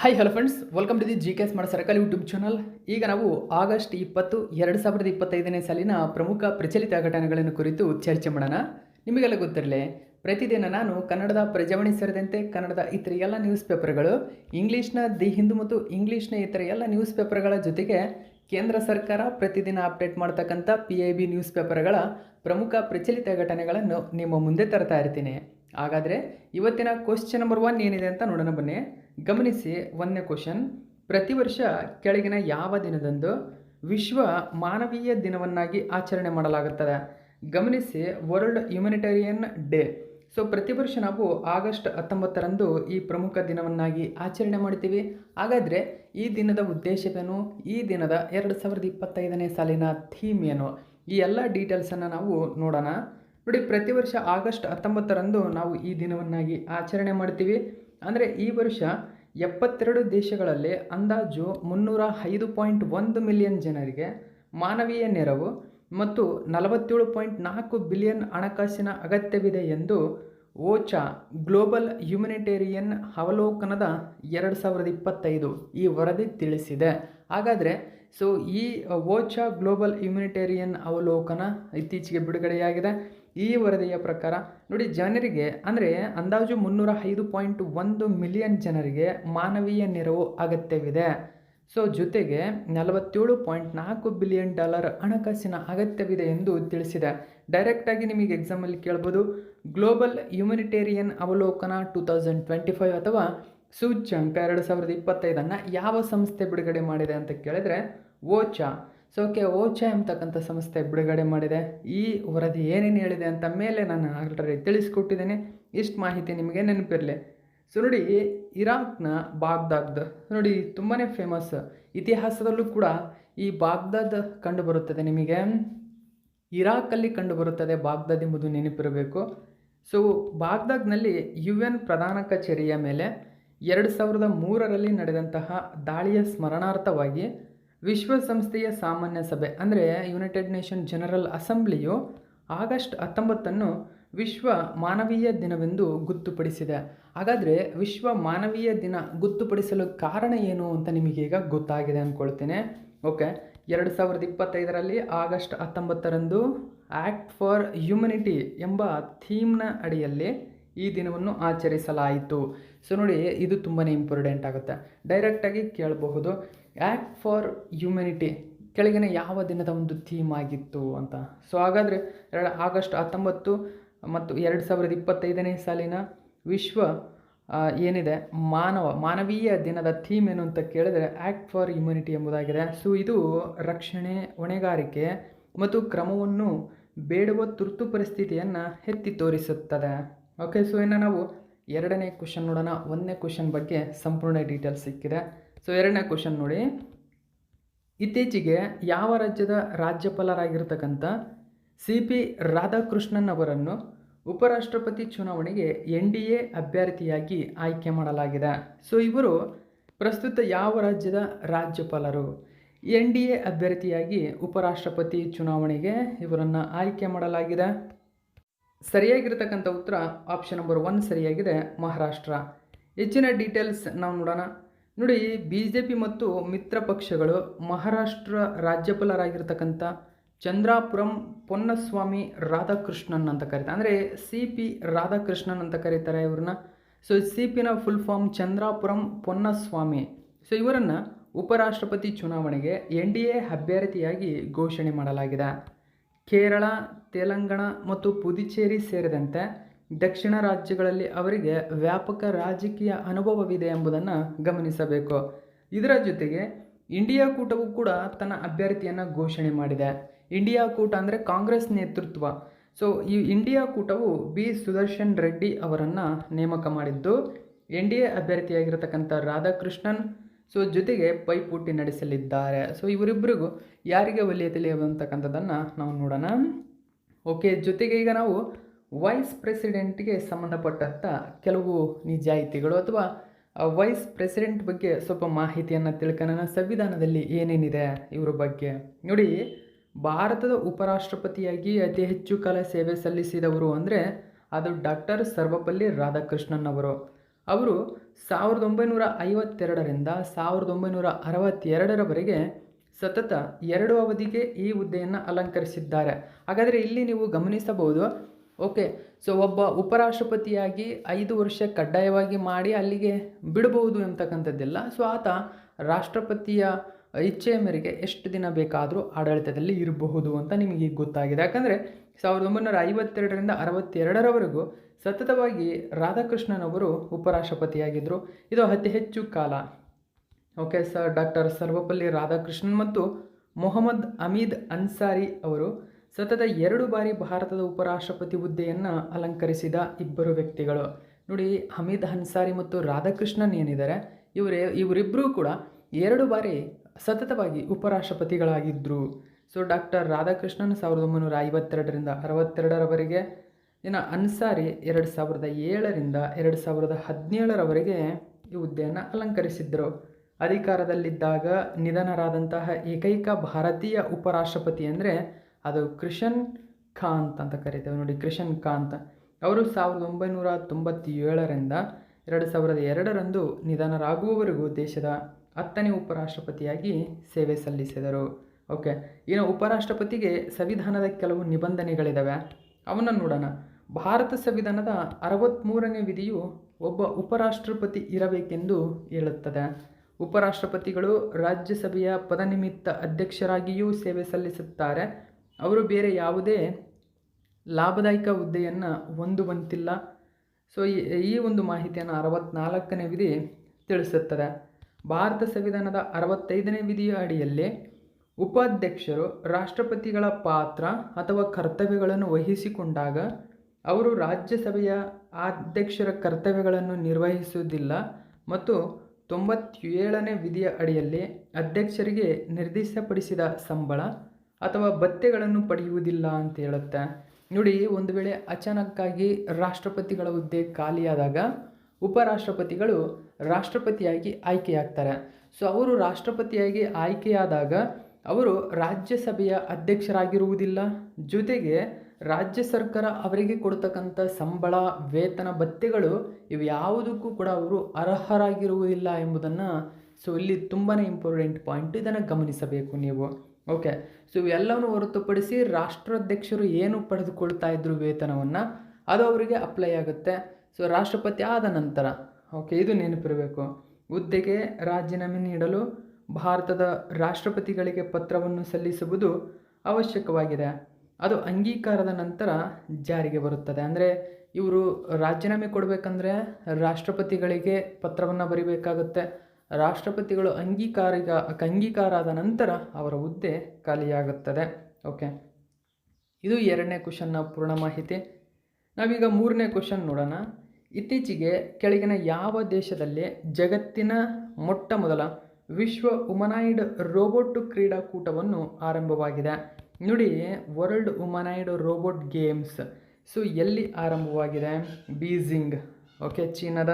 Hi hello friends welcome to the G K S ಮಾಡ circle YouTube channel ಈಗ ನಾವು August ಇಪ್ಪತ್ತು, ಎರಡು ಸಾವಿರದ ಇಪ್ಪತ್ತೈದನೇ ಸಾಲಿನ ಪ್ರಮುಖ ಪ್ರಚಲಿತ ಘಟನೆಗಳನ್ನು ಕುರಿತು ಚರ್ಚೆ ಮಾಡೋಣ. ನಿಮಗೆಲ್ಲ ಗೊತ್ತಿರಲಿ, ಪ್ರತಿದಿನ ನಾನು ಕನ್ನಡದ ಪ್ರಜಾವಾಣಿ ಸೇರಿದಂತೆ ಕನ್ನಡದ ಇತರ ಎಲ್ಲ ನ್ಯೂಸ್ ಪೇಪರ್ಗಳು ಇಂಗ್ಲೀಷ್ನ ದಿ ಹಿಂದೂ ಮತ್ತು ಇಂಗ್ಲೀಷ್ನ ಇತರ ಎಲ್ಲ ನ್ಯೂಸ್ ಪೇಪರ್ಗಳ ಜೊತೆಗೆ ಕೇಂದ್ರ ಸರ್ಕಾರ ಪ್ರತಿದಿನ ಅಪ್ಡೇಟ್ ಮಾಡ್ತಕ್ಕಂಥ ಪಿ ಐ ಬಿ ನ್ಯೂಸ್ ಪೇಪರ್ಗಳ ಪ್ರಮುಖ ಪ್ರಚಲಿತ ಘಟನೆಗಳನ್ನು ನಿಮ್ಮ ಮುಂದೆ ತರ್ತಾ ಇರ್ತೀನಿ. ಹಾಗಾದರೆ ಇವತ್ತಿನ ಕ್ವಶನ್ ನಂಬರ್ ಒನ್ ಏನಿದೆ ಅಂತ ನೋಡೋಣ ಬನ್ನಿ. ಗಮನಿಸಿ ಒಂದನೇ ಕ್ವಶನ್ ಪ್ರತಿ ವರ್ಷ ಕೆಳಗಿನ ಯಾವ ದಿನದಂದು ವಿಶ್ವ ಮಾನವೀಯ ದಿನವನ್ನಾಗಿ ಆಚರಣೆ ಮಾಡಲಾಗುತ್ತದೆ? ಗಮನಿಸಿ ವರ್ಲ್ಡ್ ಹ್ಯುಮನಿಟೇರಿಯನ್ ಡೇ ಸೊ ಪ್ರತಿ ವರ್ಷ ನಾವು ಆಗಸ್ಟ್ ಹತ್ತೊಂಬತ್ತರಂದು ಈ ಪ್ರಮುಖ ದಿನವನ್ನಾಗಿ ಆಚರಣೆ ಮಾಡ್ತೀವಿ. ಹಾಗಾದರೆ ಈ ದಿನದ ಉದ್ದೇಶವೇನು? ಈ ದಿನದ ಎರಡು ಸಾವಿರದ ಇಪ್ಪತ್ತೈದನೇ ಸಾಲಿನ ಥೀಮ್ ಏನು? ಈ ಎಲ್ಲ ಡೀಟೇಲ್ಸನ್ನು ನಾವು ನೋಡೋಣ. ನೋಡಿ, ಪ್ರತಿ ವರ್ಷ ಆಗಸ್ಟ್ ಹತ್ತೊಂಬತ್ತರಂದು ನಾವು ಈ ದಿನವನ್ನಾಗಿ ಆಚರಣೆ ಮಾಡ್ತೀವಿ. ಅಂದರೆ ಈ ವರ್ಷ ಎಪ್ಪತ್ತೆರಡು ದೇಶಗಳಲ್ಲಿ ಅಂದಾಜು ಮುನ್ನೂರ ಐದು ಪಾಯಿಂಟ್ ಒಂದು ಮಿಲಿಯನ್ ಜನರಿಗೆ ಮಾನವೀಯ ನೆರವು ಮತ್ತು ನಲವತ್ತೇಳು ಪಾಯಿಂಟ್ ನಾಲ್ಕು ಬಿಲಿಯನ್ ಹಣಕಾಸಿನ ಅಗತ್ಯವಿದೆ ಎಂದು ಓಚಾ ಗ್ಲೋಬಲ್ ಹ್ಯುಮನಿಟೇರಿಯನ್ ಅವಲೋಕನದ ಎರಡು ಸಾವಿರದ ಇಪ್ಪತ್ತೈದು ಈ ವರದಿ ತಿಳಿಸಿದೆ. ಹಾಗಾದರೆ ಸೊ ಈ ಓಚಾ ಗ್ಲೋಬಲ್ ಹ್ಯುಮನಿಟೇರಿಯನ್ ಅವಲೋಕನ ಇತ್ತೀಚೆಗೆ ಬಿಡುಗಡೆಯಾಗಿದೆ. ಈ ವರದಿಯ ಪ್ರಕಾರ ನೋಡಿ ಜನರಿಗೆ ಅಂದರೆ ಅಂದಾಜು ಮುನ್ನೂರ ಐದು ಪಾಯಿಂಟ್ ಒಂದು ಮಿಲಿಯನ್ ಜನರಿಗೆ ಮಾನವೀಯ ನೆರವು ಅಗತ್ಯವಿದೆ. ಸೊ ಜೊತೆಗೆ ನಲವತ್ತೇಳು ಪಾಯಿಂಟ್ ನಾಲ್ಕು ಬಿಲಿಯನ್ ಡಾಲರ್ ಹಣಕಾಸಿನ ಅಗತ್ಯವಿದೆ ಎಂದು ತಿಳಿಸಿದೆ. ಡೈರೆಕ್ಟಾಗಿ ನಿಮಗೆ ಎಕ್ಸಾಮಲ್ಲಿ ಕೇಳ್ಬೋದು. ಗ್ಲೋಬಲ್ ಹ್ಯುಮನಿಟೇರಿಯನ್ ಅವಲೋಕನ ಟೂ ತೌಸಂಡ್ ಟ್ವೆಂಟಿ ಫೈವ್ ಅಥವಾ ಸೂಚ್ಯಂಕ ಎರಡು ಸಾವಿರದ ಇಪ್ಪತ್ತೈದನ್ನು ಯಾವ ಸಂಸ್ಥೆ ಬಿಡುಗಡೆ ಮಾಡಿದೆ ಅಂತ ಕೇಳಿದರೆ ಓಚಾ. ಸೊ ಓಕೆ ಓಚಾ ಎಂಬತಕ್ಕಂಥ ಸಂಸ್ಥೆ ಬಿಡುಗಡೆ ಮಾಡಿದೆ. ಈ ವರದಿ ಏನೇನು ಹೇಳಿದೆ ಅಂತ ಮೇಲೆ ನಾನು ಆಲ್ರೆಡಿ ತಿಳಿಸ್ಕೊಟ್ಟಿದ್ದೇನೆ. ಇಷ್ಟು ಮಾಹಿತಿ ನಿಮಗೆ ನೆನಪಿರಲಿ. ಸೊ ನೋಡಿ, ಇರಾಕ್ನ ಬಾಗ್ದಾದ್, ನೋಡಿ ತುಂಬಾ ಫೇಮಸ್ ಇತಿಹಾಸದಲ್ಲೂ ಕೂಡ ಈ ಬಾಗ್ದಾದ್ ಕಂಡುಬರುತ್ತದೆ ನಿಮಗೆ. ಇರಾಕಲ್ಲಿ ಕಂಡುಬರುತ್ತದೆ ಬಾಗ್ದಾದ್ ಎಂಬುದು ನೆನಪಿರಬೇಕು. ಸೊ ಬಾಗ್ದಾದ್ನಲ್ಲಿ ಯು ಎನ್ ಪ್ರಧಾನ ಕಚೇರಿಯ ಮೇಲೆ ಎರಡು ಸಾವಿರದ ಮೂರರಲ್ಲಿ ನಡೆದಂತಹ ದಾಳಿಯ ಸ್ಮರಣಾರ್ಥವಾಗಿ ವಿಶ್ವಸಂಸ್ಥೆಯ ಸಾಮಾನ್ಯ ಸಭೆ, ಅಂದರೆ ಯುನೈಟೆಡ್ ನೇಷನ್ ಜನರಲ್ ಅಸೆಂಬ್ಲಿಯು ಆಗಸ್ಟ್ ಹತ್ತೊಂಬತ್ತನ್ನು ವಿಶ್ವ ಮಾನವೀಯ ದಿನವೆಂದು ಗೊತ್ತುಪಡಿಸಿದೆ. ಹಾಗಾದರೆ ವಿಶ್ವ ಮಾನವೀಯ ದಿನ ಗೊತ್ತುಪಡಿಸಲು ಕಾರಣ ಏನು ಅಂತ ನಿಮಗೀಗ ಗೊತ್ತಾಗಿದೆ ಅಂದ್ಕೊಳ್ತೇನೆ ಓಕೆ ಎರಡು ಸಾವಿರದ ಇಪ್ಪತ್ತೈದರಲ್ಲಿ ಆಗಸ್ಟ್ ಹತ್ತೊಂಬತ್ತರಂದು ಆ್ಯಕ್ಟ್ ಫಾರ್ ಹ್ಯುಮನಿಟಿ ಎಂಬ ಥೀಮ್ನ ಅಡಿಯಲ್ಲಿ ಈ ದಿನವನ್ನು ಆಚರಿಸಲಾಯಿತು. ಸೊ ನೋಡಿ, ಇದು ತುಂಬಾ ಇಂಪಾರ್ಟೆಂಟ್ ಆಗುತ್ತೆ. ಡೈರೆಕ್ಟಾಗಿ ಕೇಳಬಹುದು. ಆ್ಯಕ್ಟ್ ಫಾರ್ ಹ್ಯುಮ್ಯಾನಿಟಿ ಕೆಳಗಿನ ಯಾವ ದಿನದ ಒಂದು ಥೀಮ್ ಆಗಿತ್ತು ಅಂತ. ಸೊ ಹಾಗಾದರೆ ಎರಡು ಆಗಸ್ಟ್ ಹತ್ತೊಂಬತ್ತು ಮತ್ತು ಎರಡು ಸಾವಿರದ ಇಪ್ಪತ್ತೈದನೇ ಸಾಲಿನ ವಿಶ್ವ ಏನಿದೆ? ಮಾನವ, ಮಾನವೀಯ ದಿನದ ಥೀಮ್ ಏನು ಅಂತ ಕೇಳಿದರೆ ಆ್ಯಕ್ಟ್ ಫಾರ್ ಹ್ಯುಮ್ಯುನಿಟಿ ಎಂಬುದಾಗಿದೆ. ಸೊ ಇದು ರಕ್ಷಣೆ, ಹೊಣೆಗಾರಿಕೆ ಮತ್ತು ಕ್ರಮವನ್ನು ಬೇಡುವ ತುರ್ತು ಪರಿಸ್ಥಿತಿಯನ್ನು ಎತ್ತಿ ತೋರಿಸುತ್ತದೆ. ಓಕೆ ಸೊ ಇನ್ನು ನಾವು ಎರಡನೇ ಕ್ವಶನ್ ನೋಡೋಣ. ಒಂದನೇ ಕ್ವಶನ್ ಬಗ್ಗೆ ಸಂಪೂರ್ಣ ಡೀಟೇಲ್ಸ್ ಸಿಕ್ಕಿದೆ. ಸೊ ಎರಡನೇ ಕ್ವಶನ್ ನೋಡಿ. ಇತ್ತೀಚೆಗೆ ಯಾವ ರಾಜ್ಯದ ರಾಜ್ಯಪಾಲರಾಗಿರ್ತಕ್ಕಂಥ ಸಿ ಪಿ ರಾಧಾಕೃಷ್ಣನ್ ಅವರನ್ನು ಉಪರಾಷ್ಟ್ರಪತಿ ಚುನಾವಣೆಗೆ ಎನ್ ಡಿ ಎ ಅಭ್ಯರ್ಥಿಯಾಗಿ ಆಯ್ಕೆ ಮಾಡಲಾಗಿದೆ. ಸೊ ಇವರು ಪ್ರಸ್ತುತ ಯಾವ ರಾಜ್ಯದ ರಾಜ್ಯಪಾಲರು? ಎನ್ ಡಿ ಎ ಅಭ್ಯರ್ಥಿಯಾಗಿ ಉಪರಾಷ್ಟ್ರಪತಿ ಚುನಾವಣೆಗೆ ಇವರನ್ನು ಆಯ್ಕೆ ಮಾಡಲಾಗಿದೆ. ಸರಿಯಾಗಿರ್ತಕ್ಕಂಥ ಉತ್ತರ ಆಪ್ಷನ್ ನಂಬರ್ ಒನ್ ಸರಿಯಾಗಿದೆ ಮಹಾರಾಷ್ಟ್ರ. ಹೆಚ್ಚಿನ ಡೀಟೇಲ್ಸ್ ನಾವು ನೋಡೋಣ. ನೋಡಿ ಬಿ ಜೆ ಪಿ ಮತ್ತು ಮಿತ್ರ ಪಕ್ಷಗಳು ಮಹಾರಾಷ್ಟ್ರ ರಾಜ್ಯಪಾಲರಾಗಿರ್ತಕ್ಕಂಥ ಚಂದ್ರಾಪುರಂ ಪೊನ್ನಸ್ವಾಮಿ ರಾಧಾಕೃಷ್ಣನ್ ಅಂತ ಕರೀತಾರೆ. ಅಂದರೆ ಸಿ ಪಿ ರಾಧಾಕೃಷ್ಣನ್ ಅಂತ ಕರೀತಾರೆ ಇವ್ರನ್ನ. ಸೊ ಸಿ ಪಿನ full form Chandrapuram Ponnaswamy. So ಇವರನ್ನು ಉಪರಾಷ್ಟ್ರಪತಿ ಚುನಾವಣೆಗೆ ಎನ್ ಡಿ ಎ ಅಭ್ಯರ್ಥಿಯಾಗಿ ಘೋಷಣೆ ಮಾಡಲಾಗಿದೆ. ಕೇರಳ, ತೆಲಂಗಾಣ ಮತ್ತು ಪುದುಚೇರಿ ಸೇರಿದಂತೆ ದಕ್ಷಿಣ ರಾಜ್ಯಗಳಲ್ಲಿ ಅವರಿಗೆ ವ್ಯಾಪಕ ರಾಜಕೀಯ ಅನುಭವವಿದೆ ಎಂಬುದನ್ನು ಗಮನಿಸಬೇಕು. ಇದರ ಜೊತೆಗೆ ಇಂಡಿಯಾ ಕೂಟವು ಕೂಡ ತನ್ನ ಅಭ್ಯರ್ಥಿಯನ್ನು ಘೋಷಣೆ ಮಾಡಿದೆ. ಇಂಡಿಯಾ ಕೂಟ ಅಂದರೆ ಕಾಂಗ್ರೆಸ್ ನೇತೃತ್ವ. ಸೊ ಈ ಇಂಡಿಯಾ ಕೂಟವು ಬಿ. ಸುದರ್ಶನ್ ರೆಡ್ಡಿ ಅವರನ್ನು ನೇಮಕ ಮಾಡಿದ್ದು. ಎನ್ ಡಿ ಎ ಅಭ್ಯರ್ಥಿಯಾಗಿರತಕ್ಕಂಥ ರಾಧಾಕೃಷ್ಣನ್ ಸೊ ಜೊತೆಗೆ ಪೈಪೋಟಿ ನಡೆಸಲಿದ್ದಾರೆ. ಸೊ ಇವರಿಬ್ಬರಿಗೂ ಯಾರಿಗೆ ಒಲಿಯತಿಲಿ ಅಂತಕ್ಕಂಥದ್ದನ್ನು ನಾವು ನೋಡೋಣ. ಓಕೆ ಜೊತೆಗೆ ಈಗ ನಾವು ವೈಸ್ ಪ್ರೆಸಿಡೆಂಟ್ಗೆ ಸಂಬಂಧಪಟ್ಟಂಥ ಕೆಲವು ನಿಜಾಯಿತಿಗಳು ಅಥವಾ ವೈಸ್ ಪ್ರೆಸಿಡೆಂಟ್ ಬಗ್ಗೆ ಸ್ವಲ್ಪ ಮಾಹಿತಿಯನ್ನು ತಿಳ್ಕೊಳ್ಳೋಣ ಸಂವಿಧಾನದಲ್ಲಿ ಏನೇನಿದೆ ಇವರ ಬಗ್ಗೆ. ನೋಡಿ, ಭಾರತದ ಉಪರಾಷ್ಟ್ರಪತಿಯಾಗಿ ಅತಿ ಹೆಚ್ಚು ಕಾಲ ಸೇವೆ ಸಲ್ಲಿಸಿದವರು ಅಂದರೆ, ಅದು ಡಾಕ್ಟರ್ ಸರ್ವಪಲ್ಲಿ ರಾಧಾಕೃಷ್ಣನ್ ಅವರು. ಅವರು ಸಾವಿರದ ಒಂಬೈನೂರ ಐವತ್ತೆರಡರಿಂದ ಸಾವಿರದ ಒಂಬೈನೂರ ಅರವತ್ತೆರಡರವರೆಗೆ ಸತತ ಎರಡು ಅವಧಿಗೆ ಈ ಹುದ್ದೆಯನ್ನು ಅಲಂಕರಿಸಿದ್ದಾರೆ. ಹಾಗಾದರೆ ಇಲ್ಲಿ ನೀವು ಗಮನಿಸಬಹುದು ಓಕೆ ಸೊ ಒಬ್ಬ ಉಪರಾಷ್ಟ್ರಪತಿಯಾಗಿ ಐದು ವರ್ಷ ಕಡ್ಡಾಯವಾಗಿ ಮಾಡಿ ಅಲ್ಲಿಗೆ ಬಿಡಬಹುದು ಅಂತಕ್ಕಂಥದ್ದೆಲ್ಲ ಸೊ ಆತ ರಾಷ್ಟ್ರಪತಿಯ ಇಚ್ಛೆಯ ಮೇರೆಗೆ ಎಷ್ಟು ದಿನ ಬೇಕಾದರೂ ಆಡಳಿತದಲ್ಲಿ ಇರಬಹುದು ಅಂತ ನಿಮಗೆ ಗೊತ್ತಾಗಿದೆ. ಯಾಕಂದರೆ ಸಾವಿರದ ಒಂಬೈನೂರ ಐವತ್ತೆರಡರಿಂದ ಅರವತ್ತೆರಡರವರೆಗೂ ಸತತವಾಗಿ ರಾಧಾಕೃಷ್ಣನ್ ಅವರು ಉಪರಾಷ್ಟ್ರಪತಿಯಾಗಿದ್ದರು ಇದು ಅತಿ ಹೆಚ್ಚು ಕಾಲ. Okay sir doctor Sarvepalli Radhakrishnan ಮತ್ತು ಮೊಹಮ್ಮದ್ ಅಮೀದ್ ಅನ್ಸಾರಿ ಅವರು ಸತತ ಎರಡು ಬಾರಿ ಭಾರತದ ಉಪರಾಷ್ಟ್ರಪತಿ ಹುದ್ದೆಯನ್ನು ಅಲಂಕರಿಸಿದ ಇಬ್ಬರು ವ್ಯಕ್ತಿಗಳು. ನೋಡಿ, ಹಮೀದ್ ಹನ್ಸಾರಿ ಮತ್ತು ರಾಧಾಕೃಷ್ಣನ್ ಏನಿದ್ದಾರೆ, ಇವರೇ ಇವರಿಬ್ಬರೂ ಕೂಡ ಎರಡು ಬಾರಿ ಸತತವಾಗಿ ಉಪರಾಷ್ಟ್ರಪತಿಗಳಾಗಿದ್ದರು ಸೊ, ಡಾಕ್ಟರ್ ರಾಧಾಕೃಷ್ಣನ್ ಸಾವಿರದ ಒಂಬೈನೂರ ಐವತ್ತೆರಡರಿಂದ ಅರವತ್ತೆರಡರವರೆಗೆ, ಇನ್ನು ಅನ್ಸಾರಿ ಎರಡು ಸಾವಿರದ ಏಳರಿಂದ ಎರಡು ಸಾವಿರದ ಹದಿನೇಳರವರೆಗೆ ಈ ಹುದ್ದೆಯನ್ನು ಅಲಂಕರಿಸಿದ್ದರು ಅಧಿಕಾರದಲ್ಲಿದ್ದಾಗ ನಿಧನರಾದಂತಹ ಏಕೈಕ ಭಾರತೀಯ ಉಪರಾಷ್ಟ್ರಪತಿ ಅಂದರೆ ಅದು ಕೃಷನ್ ಕಾಂತ್ ಅಂತ ಕರಿತೇವೆ ನೋಡಿ ಕೃಷನ್ ಕಾಂತ್. ಅವರು ಸಾವಿರದ ಒಂಬೈನೂರ ತೊಂಬತ್ತೇಳರಿಂದ ಎರಡು ಸಾವಿರದ ಎರಡರಂದು ನಿಧನರಾಗುವವರೆಗೂ ದೇಶದ ಹತ್ತನೇ ಉಪರಾಷ್ಟ್ರಪತಿಯಾಗಿ ಸೇವೆ ಸಲ್ಲಿಸಿದರು. ಓಕೆ, ಇನ್ನು ಉಪರಾಷ್ಟ್ರಪತಿಗೆ ಸಂವಿಧಾನದ ಕೆಲವು ನಿಬಂಧನೆಗಳಿದ್ದಾವೆ ಅವನ್ನು ನೋಡೋಣ. ಭಾರತ ಸಂವಿಧಾನದ ಅರವತ್ತ್ಮೂರನೇ ವಿಧಿಯು ಒಬ್ಬ ಉಪರಾಷ್ಟ್ರಪತಿ ಇರಬೇಕೆಂದು ಹೇಳುತ್ತದೆ. ಉಪರಾಷ್ಟ್ರಪತಿಗಳು ರಾಜ್ಯಸಭೆಯ ಪದನಿಮಿತ್ತ ಅಧ್ಯಕ್ಷರಾಗಿಯೂ ಸೇವೆ ಸಲ್ಲಿಸುತ್ತಾರೆ. ಅವರು ಬೇರೆ ಯಾವುದೇ ಲಾಭದಾಯಕ ಹುದ್ದೆಯನ್ನು ಹೊಂದುವಂತಿಲ್ಲ. ಸೊ ಈ ಒಂದು ಮಾಹಿತಿಯನ್ನು ಅರವತ್ನಾಲ್ಕನೇ ವಿಧಿ ತಿಳಿಸುತ್ತದೆ. ಭಾರತ ಸಂವಿಧಾನದ ಅರವತ್ತೈದನೇ ವಿಧಿಯ ಅಡಿಯಲ್ಲಿ ಉಪಾಧ್ಯಕ್ಷರು, ರಾಷ್ಟ್ರಪತಿಗಳ ಪಾತ್ರ ಅಥವಾ ಕರ್ತವ್ಯಗಳನ್ನು ವಹಿಸಿಕೊಂಡಾಗ ಅವರು ರಾಜ್ಯಸಭೆಯ ಅಧ್ಯಕ್ಷರ ಕರ್ತವ್ಯಗಳನ್ನು ನಿರ್ವಹಿಸುವುದಿಲ್ಲ ಮತ್ತು ತೊಂಬತ್ತೇಳನೇ ವಿಧಿಯ ಅಡಿಯಲ್ಲಿ ಅಧ್ಯಕ್ಷರಿಗೆ ನಿರ್ದಿಷ್ಟಪಡಿಸಿದ ಸಂಬಳ ಅಥವಾ ಭತ್ಯೆಗಳನ್ನು ಪಡೆಯುವುದಿಲ್ಲ ಅಂತ ಹೇಳುತ್ತೆ? ನೋಡಿ, ಒಂದು ವೇಳೆ ಅಚಾನಕ್ಕಾಗಿ ರಾಷ್ಟ್ರಪತಿಗಳ ಹುದ್ದೆ ಖಾಲಿಯಾದಾಗ ಉಪರಾಷ್ಟ್ರಪತಿಗಳು ರಾಷ್ಟ್ರಪತಿಯಾಗಿ ಆಯ್ಕೆಯಾಗ್ತಾರೆ. ಸೊ, ಅವರು ರಾಷ್ಟ್ರಪತಿಯಾಗಿ ಆಯ್ಕೆಯಾದಾಗ ಅವರು ರಾಜ್ಯಸಭೆಯ ಅಧ್ಯಕ್ಷರಾಗಿರುವುದಿಲ್ಲ. ಜೊತೆಗೆ ರಾಜ್ಯ ಸರ್ಕಾರ ಅವರಿಗೆ ಕೊಡ್ತಕ್ಕಂಥ ಸಂಬಳ, ವೇತನ ಭತ್ಯೆಗಳು ಇವು ಯಾವುದಕ್ಕೂ ಕೂಡ ಅವರು ಅರ್ಹರಾಗಿರುವುದಿಲ್ಲ ಎಂಬುದನ್ನು ಸೊ, ಇಲ್ಲಿ ತುಂಬಾ ಇಂಪಾರ್ಟೆಂಟ್ ಪಾಯಿಂಟ್ ಇದನ್ನು ಗಮನಿಸಬೇಕು ನೀವು. ಓಕೆ. ಸೊ ಇವೆಲ್ಲವನ್ನು ಹೊರತುಪಡಿಸಿ ರಾಷ್ಟ್ರಾಧ್ಯಕ್ಷರು ಏನು ಪಡೆದುಕೊಳ್ತಾ ಇದ್ರು ವೇತನವನ್ನು, ಅದು ಅವರಿಗೆ ಅಪ್ಲೈ ಆಗುತ್ತೆ. ಸೊ ರಾಷ್ಟ್ರಪತಿ ಆದ ನಂತರ, ಓಕೆ, ಇದು ನೆನಪಿರಬೇಕು. ಹುದ್ದೆಗೆ ರಾಜೀನಾಮೆ ನೀಡಲು ಭಾರತದ ರಾಷ್ಟ್ರಪತಿಗಳಿಗೆ ಪತ್ರವನ್ನು ಸಲ್ಲಿಸುವುದು ಅವಶ್ಯಕವಾಗಿದೆ. ಅದು ಅಂಗೀಕಾರದ ನಂತರ ಜಾರಿಗೆ ಬರುತ್ತದೆ. ಅಂದರೆ, ಇವರು ರಾಜೀನಾಮೆ ಕೊಡಬೇಕಂದ್ರೆ ರಾಷ್ಟ್ರಪತಿಗಳಿಗೆ ಪತ್ರವನ್ನು ಬರಿಬೇಕಾಗುತ್ತೆ. ರಾಷ್ಟ್ರಪತಿಗಳು ಅಂಗೀಕಾರಿಗ ಅಂಗೀಕಾರ ಆದ ನಂತರ ಅವರ ಹುದ್ದೆ ಖಾಲಿಯಾಗುತ್ತದೆ. ಓಕೆ ಇದು ಎರಡನೇ ಕ್ವಶನ್ನ ಪೂರ್ಣ ಮಾಹಿತಿ. ನಾವೀಗ ಮೂರನೇ ಕ್ವಶನ್ ನೋಡೋಣ. ಇತ್ತೀಚೆಗೆ ಕೆಳಗಿನ ಯಾವ ದೇಶದಲ್ಲಿ ಜಗತ್ತಿನ ಮೊಟ್ಟ ಮೊದಲ ವಿಶ್ವ ಉಮನಾಯ್ಡ್ ರೋಬೋಟ್ ಕ್ರೀಡಾಕೂಟವನ್ನು ಆರಂಭವಾಗಿದೆ. ನೋಡಿ, world humanoid robot games. So, ಎಲ್ಲಿ ಆರಂಭವಾಗಿದೆ? ಬೀಜಿಂಗ್. ಓಕೆ ಚೀನಾದ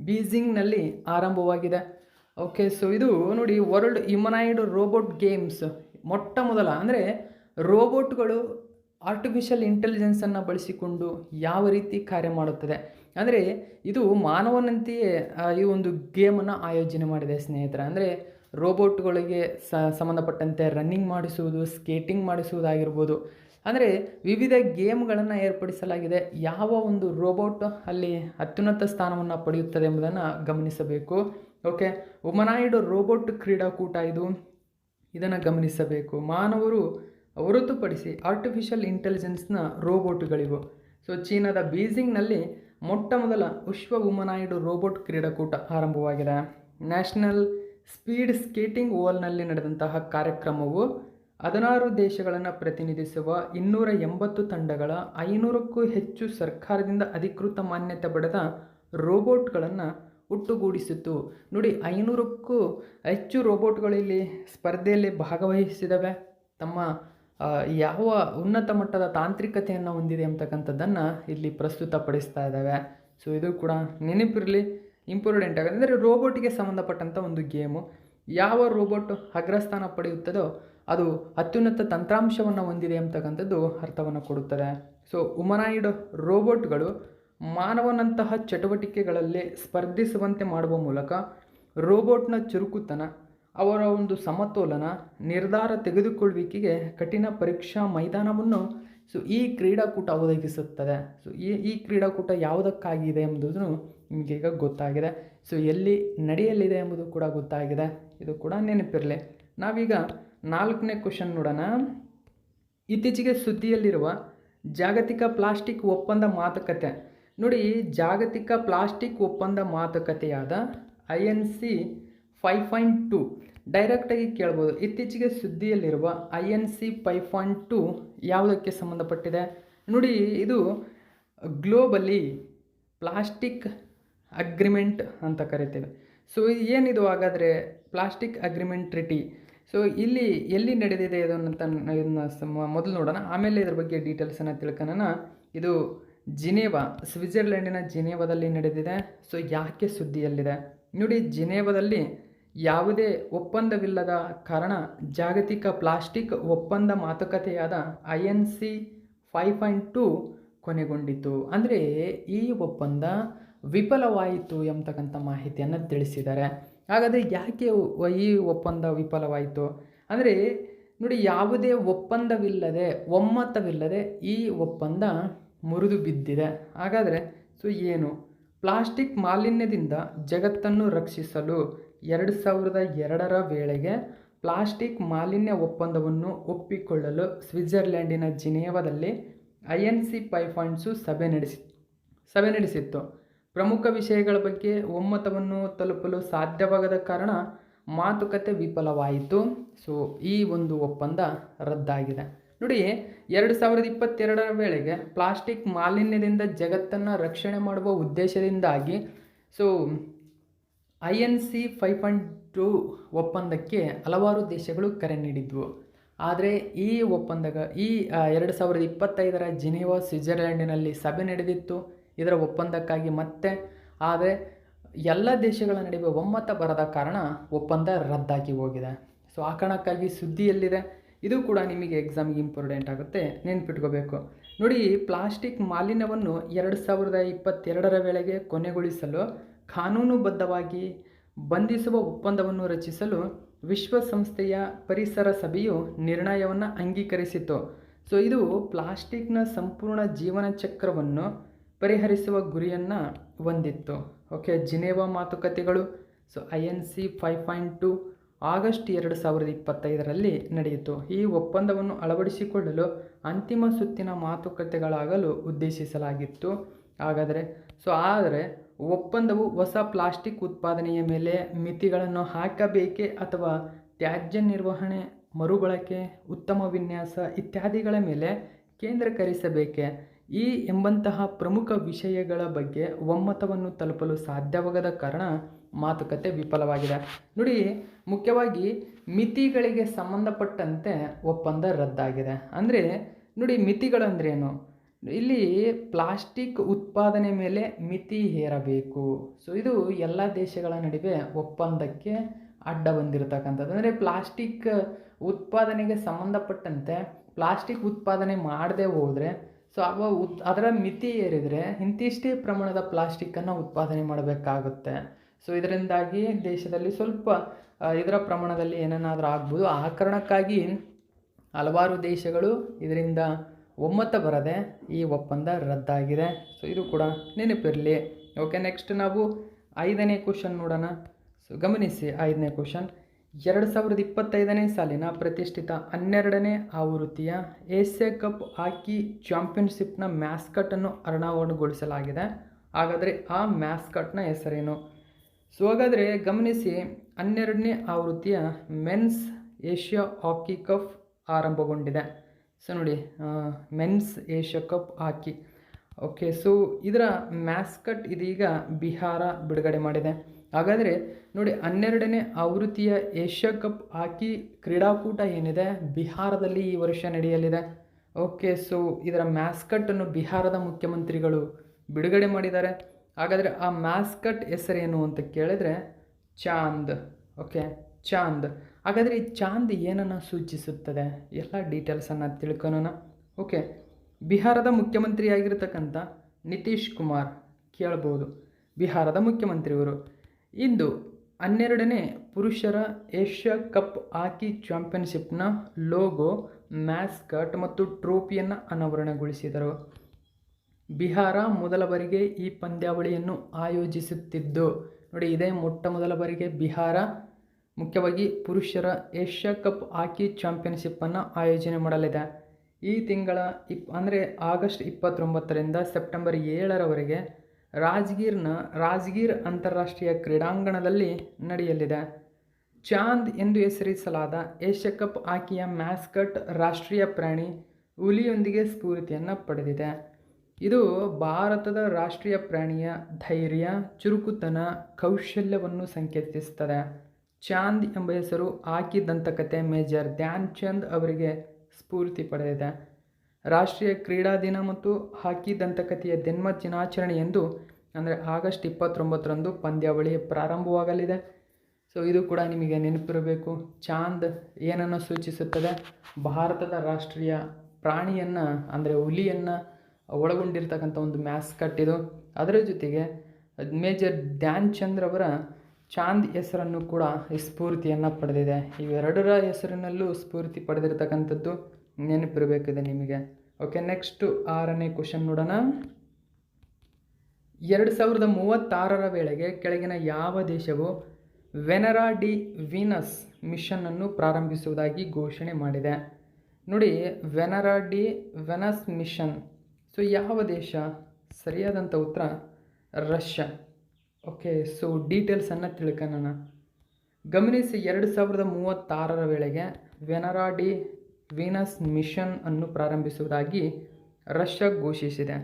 ಬೀಜಿಂಗ್ನಲ್ಲಿ ಆರಂಭವಾಗಿದೆ. ಓಕೆ ಸೊ ಇದು ನೋಡಿ ವರ್ಲ್ಡ್ ಹ್ಯುಮನಾಯ್ಡ್ ರೋಬೋಟ್ ಗೇಮ್ಸ್ ಮೊಟ್ಟ ಮೊದಲ ಅಂದರೆ ರೋಬೋಟ್ಗಳು ಆರ್ಟಿಫಿಷಿಯಲ್ ಇಂಟೆಲಿಜೆನ್ಸನ್ನು ಬಳಸಿಕೊಂಡು ಯಾವ ರೀತಿ ಕಾರ್ಯ ಮಾಡುತ್ತದೆ. ಅಂದರೆ ಇದು ಮಾನವನಂತೆಯೇ ಈ ಒಂದು ಗೇಮನ್ನು ಆಯೋಜನೆ ಮಾಡಿದೆ ಸ್ನೇಹಿತರೆ. ಅಂದರೆ ರೋಬೋಟ್ಗಳಿಗೆ ಸಂಬಂಧಪಟ್ಟಂತೆ ರನ್ನಿಂಗ್ ಮಾಡಿಸುವುದು ಸ್ಕೇಟಿಂಗ್ ಮಾಡಿಸುವುದಾಗಿರ್ಬೋದು. ಅಂದರೆ ವಿವಿಧ ಗೇಮ್ಗಳನ್ನು ಏರ್ಪಡಿಸಲಾಗಿದೆ. ಯಾವ ಒಂದು ರೋಬೋಟ್ ಅಲ್ಲಿ ಅತ್ಯುನ್ನತ ಸ್ಥಾನವನ್ನು ಪಡೆಯುತ್ತದೆ ಎಂಬುದನ್ನು ಗಮನಿಸಬೇಕು. ಓಕೆ ಒಮನಾಯ್ಡ್ ರೋಬೋಟ್ ಕ್ರೀಡಾಕೂಟ ಇದು. ಇದನ್ನು ಗಮನಿಸಬೇಕು. ಮಾನವರು ಹೊರತುಪಡಿಸಿ ಆರ್ಟಿಫಿಷಿಯಲ್ ಇಂಟೆಲಿಜೆನ್ಸ್ನ ರೋಬೋಟ್ಗಳಿವು ಸೊ ಚೀನಾದ ಬೀಜಿಂಗ್ನಲ್ಲಿ ಮೊಟ್ಟ ಮೊದಲ ವಿಶ್ವ ಉಮನಾಯ್ಡು ರೋಬೋಟ್ ಕ್ರೀಡಾಕೂಟ ಆರಂಭವಾಗಿದೆ. ನ್ಯಾಷನಲ್ ಸ್ಪೀಡ್ ಸ್ಕೇಟಿಂಗ್ ಓವಲ್ನಲ್ಲಿ ನಡೆದಂತಹ ಕಾರ್ಯಕ್ರಮವು ಹದಿನಾರು ದೇಶಗಳನ್ನು ಪ್ರತಿನಿಧಿಸುವ ಇನ್ನೂರ ಎಂಬತ್ತು ತಂಡಗಳ ಐನೂರಕ್ಕೂ ಹೆಚ್ಚು ಸರ್ಕಾರದಿಂದ ಅಧಿಕೃತ ಮಾನ್ಯತೆ ಪಡೆದ ರೋಬೋಟ್ಗಳನ್ನು ಒಟ್ಟುಗೂಡಿಸಿತು ನೋಡಿ, ಐನೂರಕ್ಕೂ ಹೆಚ್ಚು ರೋಬೋಟ್ಗಳು ಇಲ್ಲಿ ಸ್ಪರ್ಧೆಯಲ್ಲಿ ಭಾಗವಹಿಸಿದವೆ ತಮ್ಮ ಯಾವ ಉನ್ನತ ಮಟ್ಟದ ತಾಂತ್ರಿಕತೆಯನ್ನು ಹೊಂದಿದೆ ಅಂತಕ್ಕಂಥದ್ದನ್ನು ಇಲ್ಲಿ ಪ್ರಸ್ತುತಪಡಿಸ್ತಾ ಇದ್ದಾವೆ. ಸೊ ಇದು ಕೂಡ ನೆನಪಿರಲಿ, ಇಂಪಾರ್ಟೆಂಟ್ ಅಂದರೆ ರೋಬೋಟಿಗೆ ಸಂಬಂಧಪಟ್ಟಂಥ ಒಂದು ಗೇಮು. ಯಾವ ರೋಬೋಟ್ ಅಗ್ರಸ್ಥಾನ ಪಡೆಯುತ್ತದೋ ಅದು ಅತ್ಯುನ್ನತ ತಂತ್ರಾಂಶವನ್ನು ಹೊಂದಿದೆ ಅಂತಕ್ಕಂಥದ್ದು ಅರ್ಥವನ್ನು ಕೊಡುತ್ತದೆ. ಸೊ ಉಮನಾಯ್ಡ್ ರೋಬೋಟ್ಗಳು ಮಾನವನಂತಹ ಚಟುವಟಿಕೆಗಳಲ್ಲಿ ಸ್ಪರ್ಧಿಸುವಂತೆ ಮಾಡುವ ಮೂಲಕ ರೋಬೋಟ್ನ ಚುರುಕುತನ, ಅವರ ಒಂದು ಸಮತೋಲನ, ನಿರ್ಧಾರ ತೆಗೆದುಕೊಳ್ಳುವಿಕೆಗೆ ಕಠಿಣ ಪರೀಕ್ಷಾ ಮೈದಾನವನ್ನು ಸೊ ಈ ಕ್ರೀಡಾಕೂಟ ಒದಗಿಸುತ್ತದೆ. ಸೊ ಈ ಈ ಕ್ರೀಡಾಕೂಟ ಯಾವುದಕ್ಕಾಗಿದೆ ಎಂಬುದನ್ನು ನಿಮಗೆ ಈಗ ಗೊತ್ತಾಗಿದೆ. ಸೊ ಎಲ್ಲಿ ನಡೆಯಲಿದೆ ಎಂಬುದು ಕೂಡ ಗೊತ್ತಾಗಿದೆ. ಇದು ಕೂಡ ನೆನಪಿರಲಿ. ನಾವೀಗ ನಾಲ್ಕನೇ ಕ್ವಶನ್ ನೋಡೋಣ. ಇತ್ತೀಚೆಗೆ ಸುದ್ದಿಯಲ್ಲಿರುವ ಜಾಗತಿಕ ಪ್ಲಾಸ್ಟಿಕ್ ಒಪ್ಪಂದ ಮಾತುಕತೆ. ನೋಡಿ, ಜಾಗತಿಕ ಪ್ಲಾಸ್ಟಿಕ್ ಒಪ್ಪಂದ ಮಾತುಕತೆಯಾದ I N C five point two. ಡೈರೆಕ್ಟಾಗಿ ಕೇಳ್ಬೋದು. ಇತ್ತೀಚೆಗೆ ಸುದ್ದಿಯಲ್ಲಿರುವ I N C five point two ಯಾವುದಕ್ಕೆ ಸಂಬಂಧಪಟ್ಟಿದೆ? ನೋಡಿ, ಇದು ಗ್ಲೋಬಲಿ ಪ್ಲಾಸ್ಟಿಕ್ ಅಗ್ರಿಮೆಂಟ್ ಅಂತ ಕರಿತೇವೆ. ಸೊ ಏನಿದು ಹಾಗಾದರೆ? Plastic agreement ಟ್ರಿಟಿ. ಸೊ, ಇಲ್ಲಿ ಎಲ್ಲಿ ನಡೆದಿದೆ ಇದನ್ನು ಅಂತ ಮೊದಲು ನೋಡೋಣ. ಆಮೇಲೆ ಇದ್ರ ಬಗ್ಗೆ ಡೀಟೇಲ್ಸನ್ನು ತಿಳ್ಕೊಳ್ಳೋಣ ಇದು ಜಿನೇವಾ, ಸ್ವಿಟ್ಜರ್ಲೆಂಡಿನ ಜಿನೇವಾದಲ್ಲಿ ನಡೆದಿದೆ. ಸೊ ಯಾಕೆ ಸುದ್ದಿಯಲ್ಲಿದೆ? ನೋಡಿ, ಜಿನೇವಾದಲ್ಲಿ ಯಾವುದೇ ಒಪ್ಪಂದವಿಲ್ಲದ ಕಾರಣ ಜಾಗತಿಕ ಪ್ಲಾಸ್ಟಿಕ್ ಒಪ್ಪಂದ ಮಾತುಕತೆಯಾದ I N C five point two ಕೊನೆಗೊಂಡಿತು ಅಂದರೆ ಈ ಒಪ್ಪಂದ ವಿಫಲವಾಯಿತು ಎಂಬತಕ್ಕಂಥ ಮಾಹಿತಿಯನ್ನು ತಿಳಿಸಿದ್ದಾರೆ. ಹಾಗಾದರೆ ಯಾಕೆ ಈ ಒಪ್ಪಂದ ವಿಫಲವಾಯಿತು? ಅಂದರೆ ನೋಡಿ, ಯಾವುದೇ ಒಪ್ಪಂದವಿಲ್ಲದೆ ಒಮ್ಮತವಿಲ್ಲದೆ ಈ ಒಪ್ಪಂದ ಮುರಿದು ಬಿದ್ದಿದೆ. ಹಾಗಾದರೆ ಸೊ ಏನು? ಪ್ಲಾಸ್ಟಿಕ್ ಮಾಲಿನ್ಯದಿಂದ ಜಗತ್ತನ್ನು ರಕ್ಷಿಸಲು ಎರಡು ಸಾವಿರದ ಎರಡರ ವೇಳೆಗೆ ಪ್ಲಾಸ್ಟಿಕ್ ಮಾಲಿನ್ಯ ಒಪ್ಪಂದವನ್ನು ಒಪ್ಪಿಕೊಳ್ಳಲು ಸ್ವಿಟ್ಜರ್ಲ್ಯಾಂಡಿನ ಜಿನೇವಾದಲ್ಲಿ ಐ ಎನ್ ಸಿ ಪೈಫಾಂಡ್ಸು ಸಭೆ ನಡೆಸಿ, ಸಭೆ ನಡೆಸಿತ್ತು. ಪ್ರಮುಖ ವಿಷಯಗಳ ಬಗ್ಗೆ ಒಮ್ಮತವನ್ನು ತಲುಪಲು ಸಾಧ್ಯವಾಗದ ಕಾರಣ ಮಾತುಕತೆ ವಿಫಲವಾಯಿತು. ಸೊ ಈ ಒಂದು ಒಪ್ಪಂದ ರದ್ದಾಗಿದೆ. ನೋಡಿ, ಎರಡು ಸಾವಿರದ ಇಪ್ಪತ್ತೆರಡರ ವೇಳೆಗೆ ಪ್ಲಾಸ್ಟಿಕ್ ಮಾಲಿನ್ಯದಿಂದ ಜಗತ್ತನ್ನು ರಕ್ಷಣೆ ಮಾಡುವ ಉದ್ದೇಶದಿಂದಾಗಿ so I N C five point two ಒಪ್ಪಂದಕ್ಕೆ ಹಲವಾರು ದೇಶಗಳು ಕರೆ ನೀಡಿದ್ವು. ಆದರೆ, ಈ ಒಪ್ಪಂದಗ, ಈ ಎರಡು ಸಾವಿರದ ಇಪ್ಪತ್ತೈದರ ಜಿನೇವಾ ಸ್ವಿಟ್ಜರ್ಲ್ಯಾಂಡಿನಲ್ಲಿ ಸಭೆ ನಡೆದಿತ್ತು. ಇದರ ಒಪ್ಪಂದಕ್ಕಾಗಿ ಮತ್ತೆ, ಆದರೆ, ಎಲ್ಲ ದೇಶಗಳ ನಡುವೆ ಒಮ್ಮತ ಬರದ ಕಾರಣ ಒಪ್ಪಂದ ರದ್ದಾಗಿ ಹೋಗಿದೆ. ಸೊ ಆ ಕಾರಣಕ್ಕಾಗಿ ಸುದ್ದಿಯಲ್ಲಿದೆ. ಇದು ಕೂಡ ನಿಮಗೆ ಎಕ್ಸಾಮ್ಗೆ ಇಂಪಾರ್ಟೆಂಟ್ ಆಗುತ್ತೆ. ನೆನ್ಪಿಟ್ಕೋಬೇಕು. ನೋಡಿ ಪ್ಲಾಸ್ಟಿಕ್ ಮಾಲಿನ್ಯವನ್ನು ಎರಡು ಸಾವಿರದ ಇಪ್ಪತ್ತೆರಡರ ವೇಳೆಗೆ ಕೊನೆಗೊಳಿಸಲು, ಕಾನೂನುಬದ್ಧವಾಗಿ ಬಂಧಿಸುವ ಒಪ್ಪಂದವನ್ನು ರಚಿಸಲು ವಿಶ್ವಸಂಸ್ಥೆಯ ಪರಿಸರ ಸಭೆಯು ನಿರ್ಣಯವನ್ನು ಅಂಗೀಕರಿಸಿತು ಸೊ ಇದು ಪ್ಲಾಸ್ಟಿಕ್ನ ಸಂಪೂರ್ಣ ಜೀವನ ಚಕ್ರವನ್ನು ಪರಿಹರಿಸುವ ಗುರಿಯನ್ನು ಹೊಂದಿತ್ತು. ಓಕೆ ಜಿನೇವಾ ಮಾತುಕತೆಗಳು. So I N C five point two August ಎರಡು ಸಾವಿರದ ಇಪ್ಪತ್ತೈದರಲ್ಲಿ ನಡೆಯಿತು. ಈ ಒಪ್ಪಂದವನ್ನು ಅಳವಡಿಸಿಕೊಳ್ಳಲು ಅಂತಿಮ ಸುತ್ತಿನ ಮಾತುಕತೆಗಳಾಗಲು ಉದ್ದೇಶಿಸಲಾಗಿತ್ತು. ಹಾಗಾದರೆ, ಸೊ ಆದರೆ, ಒಪ್ಪಂದವು ಹೊಸ ಪ್ಲಾಸ್ಟಿಕ್ ಉತ್ಪಾದನೆಯ ಮೇಲೆ ಮಿತಿಗಳನ್ನು ಹಾಕಬೇಕೇ ಅಥವಾ ತ್ಯಾಜ್ಯ ನಿರ್ವಹಣೆ, ಮರುಬಳಕೆ, ಉತ್ತಮ ವಿನ್ಯಾಸ ಇತ್ಯಾದಿಗಳ ಮೇಲೆ ಕೇಂದ್ರೀಕರಿಸಬೇಕೆ? ಈ ಎಂಬಂತಹ ಪ್ರಮುಖ ವಿಷಯಗಳ ಬಗ್ಗೆ ಒಮ್ಮತವನ್ನು ತಲುಪಲು ಸಾಧ್ಯವಾಗದ ಕಾರಣ ಮಾತುಕತೆ ವಿಫಲವಾಗಿದೆ. ನೋಡಿ, ಮುಖ್ಯವಾಗಿ ಮಿತಿಗಳಿಗೆ ಸಂಬಂಧಪಟ್ಟಂತೆ ಒಪ್ಪಂದ ರದ್ದಾಗಿದೆ. ಅಂದರೆ, ನೋಡಿ, ಮಿತಿಗಳಂದ್ರೇನು? ಇಲ್ಲಿ ಪ್ಲಾಸ್ಟಿಕ್ ಉತ್ಪಾದನೆ ಮೇಲೆ ಮಿತಿ ಹೇರಬೇಕು. ಸೊ ಇದು ಎಲ್ಲ ದೇಶಗಳ ನಡುವೆ ಒಪ್ಪಂದಕ್ಕೆ ಅಡ್ಡ ಬಂದಿರತಕ್ಕಂಥದ್ದು. ಅಂದರೆ, ಪ್ಲಾಸ್ಟಿಕ್ ಉತ್ಪಾದನೆಗೆ ಸಂಬಂಧಪಟ್ಟಂತೆ, ಪ್ಲಾಸ್ಟಿಕ್ ಉತ್ಪಾದನೆ ಮಾಡದೆ ಹೋದರೆ ಸೊ ಅವ ಉತ್, ಅದರ ಮಿತಿ ಏರಿದರೆ ಇಂತಿಷ್ಟೇ ಪ್ರಮಾಣದ ಪ್ಲಾಸ್ಟಿಕ್ಕನ್ನು ಉತ್ಪಾದನೆ ಮಾಡಬೇಕಾಗುತ್ತೆ. ಸೊ ಇದರಿಂದಾಗಿ ದೇಶದಲ್ಲಿ ಸ್ವಲ್ಪ ಇದರ ಪ್ರಮಾಣದಲ್ಲಿ ಏನನ್ನಾದರೂ ಆಗ್ಬೋದು. ಆ ಕಾರಣಕ್ಕಾಗಿ ಹಲವಾರು ದೇಶಗಳು ಇದರಿಂದ ಒಮ್ಮತ ಬರದೆ ಈ ಒಪ್ಪಂದ ರದ್ದಾಗಿದೆ. ಸೊ ಇದು ಕೂಡ ನೆನಪಿರಲಿ. ಓಕೆ ನೆಕ್ಸ್ಟ್ ನಾವು ಐದನೇ ಕ್ವಶನ್ ನೋಡೋಣ. ಸೊ ಗಮನಿಸಿ ಐದನೇ ಕ್ವಶನ್ ಎರಡು ಸಾವಿರದ ಇಪ್ಪತ್ತೈದನೇ ಸಾಲಿನ ಪ್ರತಿಷ್ಠಿತ ಹನ್ನೆರಡನೇ ಆವೃತ್ತಿಯ ಏಷ್ಯಾ ಕಪ್ ಹಾಕಿ ಚಾಂಪಿಯನ್ಶಿಪ್ನ ಮ್ಯಾಸ್ಕಟನ್ನು ಅನಾವರಣಗೊಳಿಸಲಾಗಿದೆ ಹಾಗಾದರೆ ಆ ಮ್ಯಾಸ್ಕಟ್ನ ಹೆಸರೇನು? ಸೊ, ಹಾಗಾದರೆ ಗಮನಿಸಿ, ಹನ್ನೆರಡನೇ ಆವೃತ್ತಿಯ ಮೆನ್ಸ್ ಏಷ್ಯಾ ಹಾಕಿ ಕಪ್ ಆರಂಭಗೊಂಡಿದೆ. ಸೊ, ನೋಡಿ men's Asia cup hockey. Okay, so, ಇದರ ಮ್ಯಾಸ್ಕಟ್ ಇದೀಗ ಬಿಹಾರ ಬಿಡುಗಡೆ ಮಾಡಿದೆ. ಹಾಗಾದರೆ ನೋಡಿ ಹನ್ನೆರಡನೇ ಆವೃತ್ತಿಯ ಏಷ್ಯಾ ಕಪ್ ಹಾಕಿ ಕ್ರೀಡಾಕೂಟ ಏನಿದೆ? ಬಿಹಾರದಲ್ಲಿ ಈ ವರ್ಷ ನಡೆಯಲಿದೆ. ಓಕೆ ಸೊ ಇದರ ಮ್ಯಾಸ್ಕಟ್ಟನ್ನು ಬಿಹಾರದ ಮುಖ್ಯಮಂತ್ರಿಗಳು ಬಿಡುಗಡೆ ಮಾಡಿದ್ದಾರೆ. ಹಾಗಾದರೆ ಆ ಮ್ಯಾಸ್ಕಟ್ ಹೆಸರೇನು ಅಂತ ಕೇಳಿದ್ರೆ ಚಾಂದ್. ಓಕೆ, ಚಾಂದ್. ಹಾಗಾದರೆ ಈ ಚಾಂದ್ ಏನನ್ನು ಸೂಚಿಸುತ್ತದೆ? ಎಲ್ಲ ಡೀಟೇಲ್ಸನ್ನು ತಿಳ್ಕೊಳೋಣ. ಓಕೆ, ಬಿಹಾರದ ಮುಖ್ಯಮಂತ್ರಿಯಾಗಿರ್ತಕ್ಕಂಥ ನಿತೀಶ್ ಕುಮಾರ್ ಕೇಳ್ಬೋದು. ಬಿಹಾರದ ಮುಖ್ಯಮಂತ್ರಿಯವರು ಇಂದು ಹನ್ನೆರಡನೇ ಪುರುಷರ ಏಷ್ಯಾ ಕಪ್ ಹಾಕಿ ಚಾಂಪಿಯನ್ಶಿಪ್ನ ಲೋಗೋ ಮ್ಯಾಸ್ಕಟ್ ಮತ್ತು ಟ್ರೋಫಿಯನ್ನು ಅನಾವರಣಗೊಳಿಸಿದರು. ಬಿಹಾರ ಮೊದಲ ಬಾರಿಗೆ ಈ ಪಂದ್ಯಾವಳಿಯನ್ನು ಆಯೋಜಿಸುತ್ತಿದ್ದು, ನೋಡಿ ಇದೇ ಮೊಟ್ಟ ಮೊದಲ ಬಾರಿಗೆ ಬಿಹಾರ ಮುಖ್ಯವಾಗಿ ಪುರುಷರ ಏಷ್ಯಾ ಕಪ್ ಹಾಕಿ ಚಾಂಪಿಯನ್ಶಿಪ್ಪನ್ನು ಆಯೋಜನೆ ಮಾಡಲಿದೆ. ಈ ತಿಂಗಳ ಇಪ್, ಅಂದರೆ ಆಗಸ್ಟ್ ಇಪ್ಪತ್ತೊಂಬತ್ತರಿಂದ ಸೆಪ್ಟೆಂಬರ್ ಏಳರವರೆಗೆ ರಾಜ್ಗೀರ್ನ ರಾಜ್ಗೀರ್ ಅಂತಾರಾಷ್ಟ್ರೀಯ ಕ್ರೀಡಾಂಗಣದಲ್ಲಿ ನಡೆಯಲಿದೆ. ಚಾಂದ್ ಎಂದು ಹೆಸರಿಸಲಾದ ಏಷ್ಯಾ ಕಪ್ ಹಾಕಿಯ ಮ್ಯಾಸ್ಕಟ್ ರಾಷ್ಟ್ರೀಯ ಪ್ರಾಣಿ ಹುಲಿಯೊಂದಿಗೆ ಸ್ಫೂರ್ತಿಯನ್ನು ಪಡೆದಿದೆ. ಇದು ಭಾರತದ ರಾಷ್ಟ್ರೀಯ ಪ್ರಾಣಿಯ ಧೈರ್ಯ, ಚುರುಕುತನ, ಕೌಶಲ್ಯವನ್ನು ಸಂಕೇತಿಸುತ್ತದೆ. ಚಾಂದ್ ಎಂಬ ಹೆಸರು ಆಕಿ ದಂತಕತೆ ಮೇಜರ್ ಧ್ಯಾನ್ ಚಂದ್ ಅವರಿಗೆ ಸ್ಫೂರ್ತಿ ಪಡೆದಿದೆ. ರಾಷ್ಟ್ರೀಯ ಕ್ರೀಡಾ ದಿನ ಮತ್ತು ಹಾಕಿ ದಂತಕಥೆಯ ಜನ್ಮ ದಿನಾಚರಣೆ ಎಂದು, ಅಂದರೆ ಆಗಸ್ಟ್ ಇಪ್ಪತ್ತೊಂಬತ್ತರಂದು ಪಂದ್ಯಾವಳಿ ಪ್ರಾರಂಭವಾಗಲಿದೆ. ಸೊ ಇದು ಕೂಡ ನಿಮಗೆ ನೆನಪಿರಬೇಕು. ಚಾಂದ್ ಏನನ್ನು ಸೂಚಿಸುತ್ತದೆ? ಭಾರತದ ರಾಷ್ಟ್ರೀಯ ಪ್ರಾಣಿಯನ್ನು, ಅಂದರೆ ಹುಲಿಯನ್ನು ಒಳಗೊಂಡಿರ್ತಕ್ಕಂಥ ಒಂದು ಮ್ಯಾಸ್ ಕಟ್ಟಿದು ಅದರ ಜೊತೆಗೆ ಮೇಜರ್ ಧ್ಯಾನ್ ಚಂದ್ರ ಅವರ ಚಾಂದ್ ಹೆಸರನ್ನು ಕೂಡ ಸ್ಫೂರ್ತಿಯನ್ನು ಪಡೆದಿದೆ. ಇವೆರಡರ ಹೆಸರಿನಲ್ಲೂ ಸ್ಫೂರ್ತಿ ಪಡೆದಿರತಕ್ಕಂಥದ್ದು ನೆನಪಿರಬೇಕಿದೆ ನಿಮಗೆ. ಓಕೆ ನೆಕ್ಸ್ಟು ಆರನೇ ಕ್ವಶನ್ ನೋಡೋಣ. ಎರಡು ಸಾವಿರದ ಮೂವತ್ತಾರರ ವೇಳೆಗೆ ಕೆಳಗಿನ ಯಾವ ದೇಶವು ವೆನರಾ ಡಿ ವೀನಸ್ ಮಿಷನನ್ನು ಪ್ರಾರಂಭಿಸುವುದಾಗಿ ಘೋಷಣೆ ಮಾಡಿದೆ. ನೋಡಿ Venera D Venus mission so ಯಾವ ದೇಶ? ಸರಿಯಾದಂಥ ಉತ್ತರ ರಷ್ಯಾ ಓಕೆ ಸೊ ಡೀಟೇಲ್ಸನ್ನು ತಿಳ್ಕೊಳ್ಳೋಣ ಗಮನಿಸಿ, ಎರಡು ಸಾವಿರದ ಮೂವತ್ತಾರರ ವೇಳೆಗೆ ವೆನರಾ ಡಿ ವೀನಸ್ ಮಿಷನ್ ಅನ್ನು ಪ್ರಾರಂಭಿಸುವುದಾಗಿ ರಷ್ಯಾ ಘೋಷಿಸಿದೆ.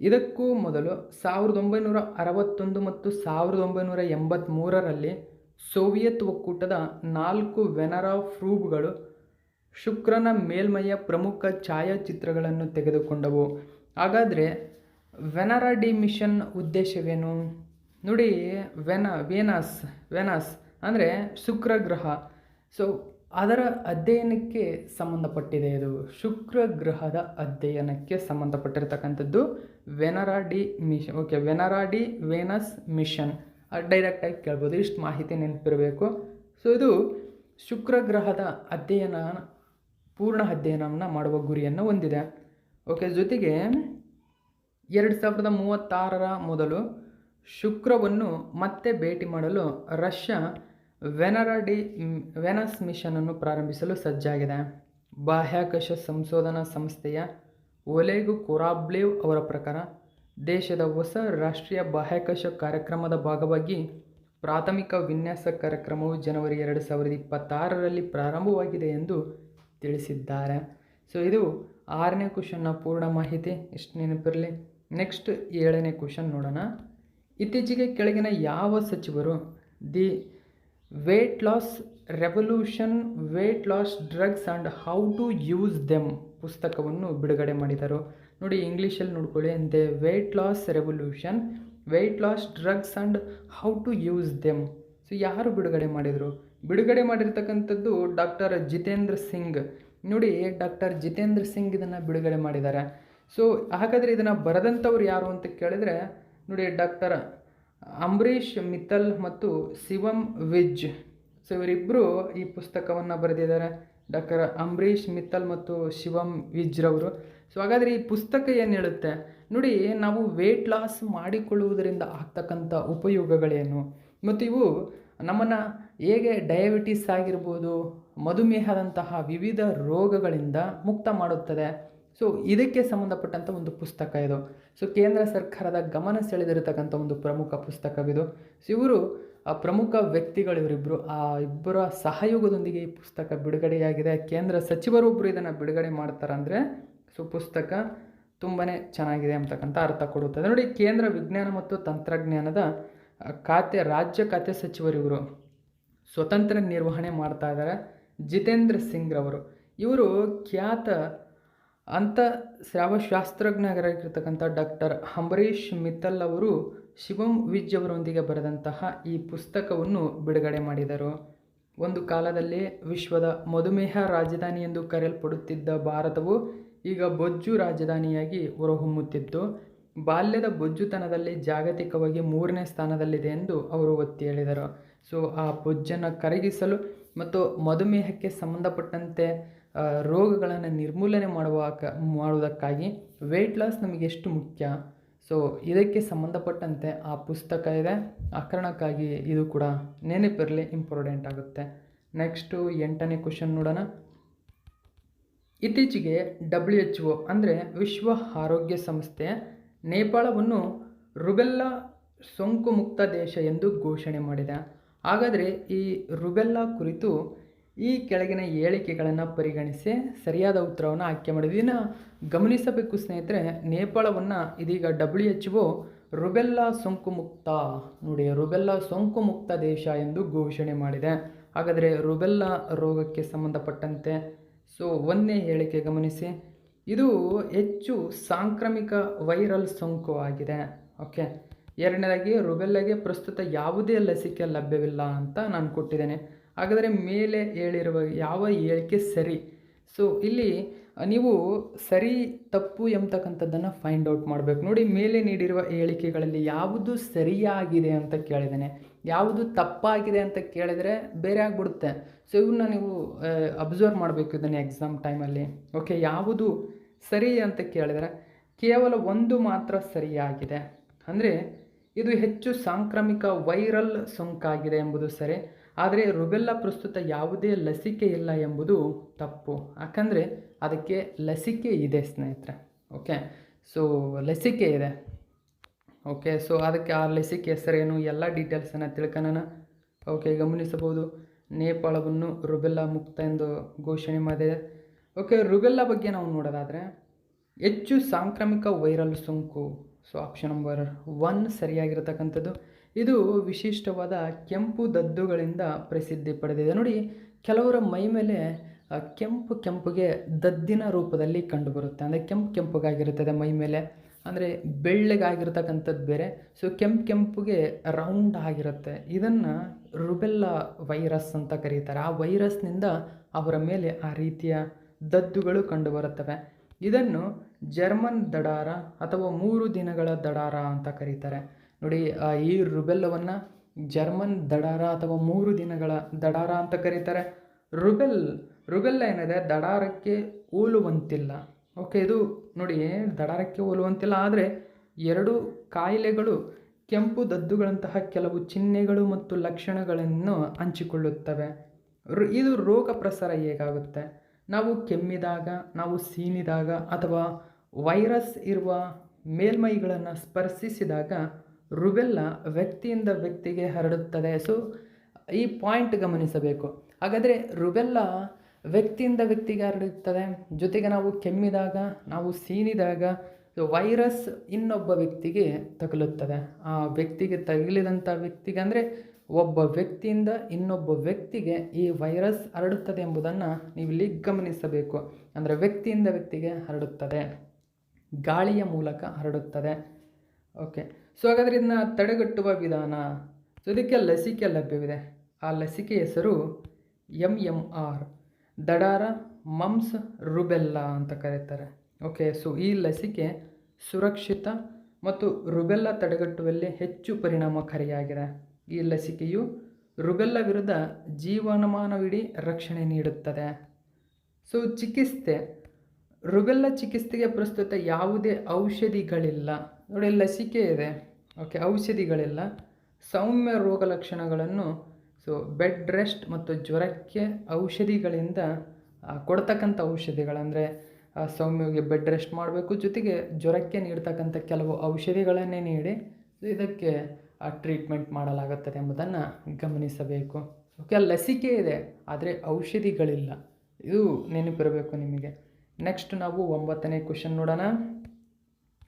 ಇದಕ್ಕೂ ಮೊದಲು ಸಾವಿರದ ಒಂಬೈನೂರ ಅರವತ್ತೊಂದು ಮತ್ತು ಸಾವಿರದ ಒಂಬೈನೂರ ಎಂಬತ್ತ್ಮೂರರಲ್ಲಿ ಸೋವಿಯತ್ ಒಕ್ಕೂಟದ ನಾಲ್ಕು ವೆನರಾ ಫ್ರೂಬ್ಗಳು ಶುಕ್ರನ ಮೇಲ್ಮೈಯ ಪ್ರಮುಖ ಛಾಯಾಚಿತ್ರಗಳನ್ನು ತೆಗೆದುಕೊಂಡವು. ಹಾಗಾದರೆ ವೆನರಾ ಡಿ ಮಿಷನ್ ಉದ್ದೇಶವೇನು? ನೋಡಿ, ವೆನ, ವೇನಸ್, ವೆನಸ್ ಅಂದರೆ ಶುಕ್ರ ಗ್ರಹ ಸೊ ಅದರ ಅಧ್ಯಯನಕ್ಕೆ ಸಂಬಂಧಪಟ್ಟಿದೆ ಇದು. ಶುಕ್ರ ಗ್ರಹದ ಅಧ್ಯಯನಕ್ಕೆ ಸಂಬಂಧಪಟ್ಟಿರ್ತಕ್ಕಂಥದ್ದು Venera D mission. Okay Venera D Venus mission. ಡೈರೆಕ್ಟಾಗಿ ಕೇಳ್ಬೋದು. ಇಷ್ಟು ಮಾಹಿತಿ ನೆನಪಿರಬೇಕು. ಸೊ ಇದು ಶುಕ್ರ ಗ್ರಹದ ಅಧ್ಯಯನ, ಪೂರ್ಣ ಅಧ್ಯಯನವನ್ನು ಮಾಡುವ ಗುರಿಯನ್ನು ಹೊಂದಿದೆ. ಓಕೆ ಜೊತೆಗೆ ಎರಡು ಸಾವಿರದ ಮೂವತ್ತಾರರ ಮೊದಲು ಶುಕ್ರವನ್ನು ಮತ್ತೆ ಭೇಟಿ ಮಾಡಲು ರಷ್ಯಾ ವೆನರಾ ಡಿ ವೆನಸ್ ಮಿಷನನ್ನು ಪ್ರಾರಂಭಿಸಲು ಸಜ್ಜಾಗಿದೆ. ಬಾಹ್ಯಾಕಾಶ ಸಂಶೋಧನಾ ಸಂಸ್ಥೆಯ ಒಲೆಗು ಕೊರಾಬ್ಲೇವ್ ಅವರ ಪ್ರಕಾರ ದೇಶದ ಹೊಸ ರಾಷ್ಟ್ರೀಯ ಬಾಹ್ಯಾಕಾಶ ಕಾರ್ಯಕ್ರಮದ ಭಾಗವಾಗಿ ಪ್ರಾಥಮಿಕ ವಿನ್ಯಾಸ ಕಾರ್ಯಕ್ರಮವು ಜನವರಿ ಎರಡು ಸಾವಿರದ ಇಪ್ಪತ್ತಾರರಲ್ಲಿ ಪ್ರಾರಂಭವಾಗಿದೆ ಎಂದು ತಿಳಿಸಿದ್ದಾರೆ. ಸೊ ಇದು ಆರನೇ ಕ್ವಶನ್ನ ಪೂರ್ಣ ಮಾಹಿತಿ. ಇಷ್ಟು ನೆನಪಿರಲಿ. ನೆಕ್ಸ್ಟ್ ಏಳನೇ ಕ್ವಶನ್ ನೋಡೋಣ. ಇತ್ತೀಚೆಗೆ ಕೆಳಗಿನ ಯಾವ ಸಚಿವರು the weight loss revolution weight loss drugs and how to use them ಪುಸ್ತಕವನ್ನು ಬಿಡುಗಡೆ ಮಾಡಿದರು. ನೋಡಿ, ಇಂಗ್ಲೀಷಲ್ಲಿ ನೋಡ್ಕೊಳ್ಳಿ. ಅಂತೆ weight loss revolution weight loss drugs and how to use them so ಯಾರು ಬಿಡುಗಡೆ ಮಾಡಿದರು? ಬಿಡುಗಡೆ ಮಾಡಿರ್ತಕ್ಕಂಥದ್ದು ಡಾಕ್ಟರ್ ಜಿತೇಂದ್ರ ಸಿಂಗ್. ನೋಡಿ ಡಾಕ್ಟರ್ ಜಿತೇಂದ್ರ ಸಿಂಗ್ ಇದನ್ನು ಬಿಡುಗಡೆ ಮಾಡಿದ್ದಾರೆ. ಸೊ ಹಾಗಾದರೆ ಇದನ್ನು ಬರೆದಂಥವ್ರು ಯಾರು ಅಂತ ಕೇಳಿದರೆ, ನೋಡಿ ಡಾಕ್ಟರ್ ಅಂಬರೀಷ್, ಮಿತ್ತಲ್ ಮತ್ತು ಶಿವಂ ವಿಜ್. ಸೊ ಇವರಿಬ್ಬರು ಈ ಪುಸ್ತಕವನ್ನು ಬರೆದಿದ್ದಾರೆ. ಡಾಕ್ಟರ್ ಅಂಬರೀಷ್, ಮಿತ್ತಲ್ ಮತ್ತು ಶಿವಂ ವಿಜ್ರವರು ಸೊ ಹಾಗಾದರೆ ಈ ಪುಸ್ತಕ ಏನು ಹೇಳುತ್ತೆ? ನೋಡಿ, ನಾವು ವೇಟ್ ಲಾಸ್ ಮಾಡಿಕೊಳ್ಳುವುದರಿಂದ ಆಗ್ತಕ್ಕಂಥ ಉಪಯೋಗಗಳೇನು? ಮತ್ತು ಇವು ನಮ್ಮನ್ನು ಹೇಗೆ ಡಯಾಬಿಟಿಸ್ ಆಗಿರ್ಬೋದು, ಮಧುಮೇಹದಂತಹ ವಿವಿಧ ರೋಗಗಳಿಂದ ಮುಕ್ತ ಮಾಡುತ್ತದೆ. ಸೊ ಇದಕ್ಕೆ ಸಂಬಂಧಪಟ್ಟಂಥ ಒಂದು ಪುಸ್ತಕ ಇದು. ಸೊ ಕೇಂದ್ರ ಸರ್ಕಾರದ ಗಮನ ಸೆಳೆದಿರತಕ್ಕಂಥ ಒಂದು ಪ್ರಮುಖ ಪುಸ್ತಕವಿದು. ಸೊ ಇವರು, ಆ ಪ್ರಮುಖ ವ್ಯಕ್ತಿಗಳು ಇವರಿಬ್ಬರು ಆ ಇಬ್ಬರ ಸಹಯೋಗದೊಂದಿಗೆ ಈ ಪುಸ್ತಕ ಬಿಡುಗಡೆಯಾಗಿದೆ. ಕೇಂದ್ರ ಸಚಿವರೊಬ್ಬರು ಇದನ್ನು ಬಿಡುಗಡೆ ಮಾಡ್ತಾರಂದರೆ, ಸೊ, ಪುಸ್ತಕ ತುಂಬಾ ಚೆನ್ನಾಗಿದೆ ಅಂತಕ್ಕಂಥ ಅರ್ಥ ಕೊಡುತ್ತದೆ ನೋಡಿ, ಕೇಂದ್ರ ವಿಜ್ಞಾನ ಮತ್ತು ತಂತ್ರಜ್ಞಾನದ ಖಾತೆ, ರಾಜ್ಯ ಖಾತೆ ಸಚಿವರಿವರು ಸ್ವತಂತ್ರ ನಿರ್ವಹಣೆ ಮಾಡ್ತಾ ಇದ್ದಾರೆ ಜಿತೇಂದ್ರ ಸಿಂಗ್ರವರು. ಇವರು ಖ್ಯಾತ ಅಂತ ಶ್ರಾವಶಾಸ್ತ್ರಜ್ಞರಾಗಿರ್ತಕ್ಕಂಥ ಡಾಕ್ಟರ್ ಅಂಬರೀಷ್ ಮಿತ್ತಲ್ ಅವರು ಶಿವಂ ವಿಜ್ ಅವರೊಂದಿಗೆ ಬರೆದಂತಹ ಈ ಪುಸ್ತಕವನ್ನು ಬಿಡುಗಡೆ ಮಾಡಿದರು. ಒಂದು ಕಾಲದಲ್ಲಿ ವಿಶ್ವದ ಮಧುಮೇಹ ರಾಜಧಾನಿ ಎಂದು ಕರೆಯಲ್ಪಡುತ್ತಿದ್ದ ಭಾರತವು ಈಗ ಬೊಜ್ಜು ರಾಜಧಾನಿಯಾಗಿ ಹೊರಹೊಮ್ಮುತ್ತಿದ್ದು, ಬಾಲ್ಯದ ಬೊಜ್ಜುತನದಲ್ಲಿ ಜಾಗತಿಕವಾಗಿ ಮೂರನೇ ಸ್ಥಾನದಲ್ಲಿದೆ ಎಂದು ಅವರು ಒತ್ತಿ ಹೇಳಿದರು. ಸೊ, ಆ ಬೊಜ್ಜನ್ನು ಕರಗಿಸಲು ಮತ್ತು ಮಧುಮೇಹಕ್ಕೆ ಸಂಬಂಧಪಟ್ಟಂತೆ ರೋಗಗಳನ್ನು ನಿರ್ಮೂಲನೆ ಮಾಡುವ ಮಾಡುವುದಕ್ಕಾಗಿ ವೆಯ್ಟ್ ಲಾಸ್ ನಮಗೆ ಎಷ್ಟು ಮುಖ್ಯ? ಸೊ ಇದಕ್ಕೆ ಸಂಬಂಧಪಟ್ಟಂತೆ ಆ ಪುಸ್ತಕ ಇದೆ. ಆ ಇದು ಕೂಡ ನೆನಪಿರಲಿ ಇಂಪಾರ್ಟೆಂಟ್ ಆಗುತ್ತೆ. ನೆಕ್ಸ್ಟು ಎಂಟನೇ ಕ್ವಶನ್ ನೋಡೋಣ. ಇತ್ತೀಚೆಗೆ ಡಬ್ಲ್ಯೂ ಎಚ್ ಒ ಅಂದರೆ ವಿಶ್ವ ಆರೋಗ್ಯ ಸಂಸ್ಥೆ ನೇಪಾಳವನ್ನು ರುಬೆಲ್ಲಾ ಸೋಂಕು ಮುಕ್ತ ದೇಶ ಎಂದು ಘೋಷಣೆ ಮಾಡಿದೆ. ಹಾಗಾದರೆ ಈ ರುಬೆಲ್ಲಾ ಕುರಿತು ಈ ಕೆಳಗಿನ ಹೇಳಿಕೆಗಳನ್ನು ಪರಿಗಣಿಸಿ ಸರಿಯಾದ ಉತ್ತರವನ್ನು ಆಯ್ಕೆ ಮಾಡಿದ್ವಿ. ದಿನ ಗಮನಿಸಬೇಕು ಸ್ನೇಹಿತರೆ, ನೇಪಾಳವನ್ನು ಇದೀಗ ಡಬ್ಲ್ಯೂ ಎಚ್ ಒ ರುಬೆಲ್ಲಾ ಸೋಂಕು ಮುಕ್ತ ನೋಡಿ, ರುಬೆಲ್ಲಾ ಸೋಂಕು ಮುಕ್ತ ದೇಶ ಎಂದು ಘೋಷಣೆ ಮಾಡಿದೆ. ಹಾಗಾದರೆ ರುಬೆಲ್ಲಾ ರೋಗಕ್ಕೆ ಸಂಬಂಧಪಟ್ಟಂತೆ ಸೊ ಒಂದನೇ ಹೇಳಿಕೆ ಗಮನಿಸಿ. ಇದು ಹೆಚ್ಚು ಸಾಂಕ್ರಾಮಿಕ ವೈರಲ್ ಸೋಂಕು ಆಗಿದೆ. ಓಕೆ, ಎರಡನೇದಾಗಿ ರುಬೆಲ್ಲಾಗೆ ಪ್ರಸ್ತುತ ಯಾವುದೇ ಲಸಿಕೆ ಲಭ್ಯವಿಲ್ಲ ಅಂತ ನಾನು ಕೊಟ್ಟಿದ್ದೇನೆ. ಹಾಗಾದರೆ ಮೇಲೆ ಹೇಳಿರುವ ಯಾವ ಹೇಳಿಕೆ ಸರಿ? ಸೊ ಇಲ್ಲಿ ನೀವು ಸರಿ, ತಪ್ಪು ಎಂಬತಕ್ಕಂಥದ್ದನ್ನು ಫೈಂಡ್ ಔಟ್ ಮಾಡಬೇಕು. ನೋಡಿ, ಮೇಲೆ ನೀಡಿರುವ ಹೇಳಿಕೆಗಳಲ್ಲಿ ಯಾವುದು ಸರಿಯಾಗಿದೆ ಅಂತ ಕೇಳಿದ್ದೇನೆ. ಯಾವುದು ತಪ್ಪಾಗಿದೆ ಅಂತ ಕೇಳಿದರೆ ಬೇರೆ ಆಗಿಬಿಡುತ್ತೆ. ಸೊ ಇವನ್ನ ನೀವು ಅಬ್ಸರ್ವ್ ಮಾಡಬೇಕು ಇದನ್ನು ಎಕ್ಸಾಮ್ ಟೈಮಲ್ಲಿ ಓಕೆ ಯಾವುದು ಸರಿ ಅಂತ ಕೇಳಿದರೆ ಕೇವಲ ಒಂದು ಮಾತ್ರ ಸರಿಯಾಗಿದೆ. ಅಂದರೆ, ಇದು ಹೆಚ್ಚು ಸಾಂಕ್ರಾಮಿಕ ವೈರಲ್ ಸೋಂಕಾಗಿದೆ ಎಂಬುದು ಸರಿ. ಆದರೆ ರುಬೆಲ್ಲಾ ಪ್ರಸ್ತುತ ಯಾವುದೇ ಲಸಿಕೆ ಇಲ್ಲ ಎಂಬುದು ತಪ್ಪು. ಯಾಕಂದರೆ ಅದಕ್ಕೆ ಲಸಿಕೆ ಇದೆ ಸ್ನೇಹಿತರೆ, ಓಕೆ? ಸೊ ಲಸಿಕೆ ಇದೆ, ಓಕೆ? ಸೊ ಅದಕ್ಕೆ ಆ ಲಸಿಕೆ ಹೆಸರೇನು? ಎಲ್ಲ ಡೀಟೇಲ್ಸನ್ನು ತಿಳ್ಕೊಳ್ಳೋಣ ಓಕೆ ಗಮನಿಸಬಹುದು. ನೇಪಾಳವನ್ನು ರುಬೆಲ್ಲಾ ಮುಕ್ತ ಎಂದು ಘೋಷಣೆ ಮಾಡಿದೆ. ಓಕೆ ರುಬೆಲ್ಲಾ ಬಗ್ಗೆ ನಾವು ನೋಡೋದಾದರೆ, ಹೆಚ್ಚು ಸಾಂಕ್ರಾಮಿಕ ವೈರಲ್ ಸೋಂಕು. ಸೊ ಆಪ್ಷನ್ ನಂಬರ್ ಒನ್ ಸರಿಯಾಗಿರತಕ್ಕಂಥದ್ದು ಇದು ವಿಶಿಷ್ಟವಾದ ಕೆಂಪು ದದ್ದುಗಳಿಂದ ಪ್ರಸಿದ್ಧಿ ಪಡೆದಿದೆ. ನೋಡಿ, ಕೆಲವರ ಮೈ ಮೇಲೆ ಕೆಂಪು ಕೆಂಪುಗೆ ದದ್ದಿನ ರೂಪದಲ್ಲಿ ಕಂಡುಬರುತ್ತೆ. ಅಂದರೆ ಕೆಂಪು ಕೆಂಪುಗಾಗಿರುತ್ತದೆ ಮೈ ಮೇಲೆ. ಅಂದರೆ ಬೆಳ್ಳಗಾಗಿರ್ತಕ್ಕಂಥದ್ದು ಬೇರೆ. ಸೊ ಕೆಂಪು ಕೆಂಪುಗೆ ರೌಂಡ್ ಆಗಿರುತ್ತೆ. ಇದನ್ನು ರುಬೆಲ್ಲಾ ವೈರಸ್ ಅಂತ ಕರೀತಾರೆ. ಆ ವೈರಸ್ನಿಂದ ಅವರ ಮೇಲೆ ಆ ರೀತಿಯ ದದ್ದುಗಳು ಕಂಡುಬರುತ್ತವೆ. ಇದನ್ನು ಜರ್ಮನ್ ದಡಾರ ಅಥವಾ ಮೂರು ದಿನಗಳ ದಡಾರ ಅಂತ ಕರೀತಾರೆ. ನೋಡಿ ಈ ರುಬೆಲ್ಲವನ್ನು ಜರ್ಮನ್ ದಡಾರ ಅಥವಾ ಮೂರು ದಿನಗಳ ದಡಾರ ಅಂತ ಕರೀತಾರೆ. ರುಬೆಲ್, ರುಬೆಲ್ಲ ಏನಿದೆ? ದಡಾರಕ್ಕೆ ಹೋಲುವಂತಿಲ್ಲ. ಓಕೆ ಇದು ನೋಡಿ, ದಡಾರಕ್ಕೆ ಹೋಲುವಂತಿಲ್ಲ. ಆದರೆ ಎರಡು ಕಾಯಿಲೆಗಳು, ಕೆಂಪು ದದ್ದುಗಳಂತಹ ಕೆಲವು ಚಿಹ್ನೆಗಳು ಮತ್ತು ಲಕ್ಷಣಗಳನ್ನು ಹಂಚಿಕೊಳ್ಳುತ್ತವೆ. ಇದು ರೋಗ ಪ್ರಸಾರ ಹೇಗಾಗುತ್ತೆ? ನಾವು ಕೆಮ್ಮಿದಾಗ, ನಾವು ಸೀನಿದಾಗ ಅಥವಾ ವೈರಸ್ ಇರುವ ಮೇಲ್ಮೈಗಳನ್ನು ಸ್ಪರ್ಶಿಸಿದಾಗ ರುಬೆಲ್ಲ ವ್ಯಕ್ತಿಯಿಂದ ವ್ಯಕ್ತಿಗೆ ಹರಡುತ್ತದೆ. ಸೊ ಈ ಪಾಯಿಂಟ್ ಗಮನಿಸಬೇಕು. ಹಾಗಾದರೆ ರುಬೆಲ್ಲ ವ್ಯಕ್ತಿಯಿಂದ ವ್ಯಕ್ತಿಗೆ ಹರಡುತ್ತದೆ. ಜೊತೆಗೆ ನಾವು ಕೆಮ್ಮಿದಾಗ, ನಾವು ಸೀನಿದಾಗ ವೈರಸ್ ಇನ್ನೊಬ್ಬ ವ್ಯಕ್ತಿಗೆ ತಗಲುತ್ತದೆ. ಆ ವ್ಯಕ್ತಿಗೆ ತಗುಲಿದಂಥ ವ್ಯಕ್ತಿಗೆ ಅಂದರೆ ಒಬ್ಬ ವ್ಯಕ್ತಿಯಿಂದ ಇನ್ನೊಬ್ಬ ವ್ಯಕ್ತಿಗೆ ಈ ವೈರಸ್ ಹರಡುತ್ತದೆ ಎಂಬುದನ್ನು ನೀವಿಲ್ಲಿ ಗಮನಿಸಬೇಕು. ಅಂದರೆ ವ್ಯಕ್ತಿಯಿಂದ ವ್ಯಕ್ತಿಗೆ ಹರಡುತ್ತದೆ. ಗಾಳಿಯ ಮೂಲಕ ಹರಡುತ್ತದೆ. ಓಕೆ ಸೊ ಹಾಗಾದರೆ ಇದನ್ನ ತಡೆಗಟ್ಟುವ ವಿಧಾನ. ಸೊ ಇದಕ್ಕೆ ಲಸಿಕೆ ಲಭ್ಯವಿದೆ. ಆ ಲಸಿಕೆ ಹೆಸರು ಎಂ ಎಂ ಆರ್ ದಡಾರ ಮಮ್ಸ್ ರುಬೆಲ್ಲ ಅಂತ ಕರೀತಾರೆ. ಓಕೆ, ಸೊ ಈ ಲಸಿಕೆ ಸುರಕ್ಷಿತ ಮತ್ತು ರುಬೆಲ್ಲ ತಡೆಗಟ್ಟುವಲ್ಲಿ ಹೆಚ್ಚು ಪರಿಣಾಮಕಾರಿಯಾಗಿದೆ. ಈ ಲಸಿಕೆಯು ರುಬೆಲ್ಲ ವಿರುದ್ಧ ಜೀವನಮಾನವಿಡೀ ರಕ್ಷಣೆ ನೀಡುತ್ತದೆ. ಸೊ ಚಿಕಿತ್ಸೆ ರುಬೆಲ್ಲಾ ಚಿಕಿತ್ಸೆಗೆ ಪ್ರಸ್ತುತ ಯಾವುದೇ ಔಷಧಿಗಳಿಲ್ಲ. ನೋಡಿ ಲಸಿಕೆ ಇದೆ. ಓಕೆ, ಔಷಧಿಗಳಿಲ್ಲ. ಸೌಮ್ಯ ರೋಗ ಲಕ್ಷಣಗಳನ್ನು ಸೊ ಬೆಡ್ ರೆಸ್ಟ್ ಮತ್ತು ಜ್ವರಕ್ಕೆ ಔಷಧಿಗಳಿಂದ ಕೊಡ್ತಕ್ಕಂಥ ಔಷಧಿಗಳಂದರೆ ಸೌಮ್ಯಗೆ ಬೆಡ್ ರೆಸ್ಟ್ ಮಾಡಬೇಕು, ಜೊತೆಗೆ ಜ್ವರಕ್ಕೆ ನೀಡ್ತಕ್ಕಂಥ ಕೆಲವು ಔಷಧಿಗಳನ್ನೇ ನೀಡಿ ಇದಕ್ಕೆ ಟ್ರೀಟ್ಮೆಂಟ್ ಮಾಡಲಾಗುತ್ತದೆ ಎಂಬುದನ್ನು ಗಮನಿಸಬೇಕು. ಓಕೆ ಲಸಿಕೆ ಇದೆ, ಆದರೆ ಔಷಧಿಗಳಿಲ್ಲ. ಇದು ನೆನಪಿರಬೇಕು ನಿಮಗೆ. ನೆಕ್ಸ್ಟ್ ನಾವು ಒಂಬತ್ತನೇ ಕ್ವಶನ್ ನೋಡೋಣ.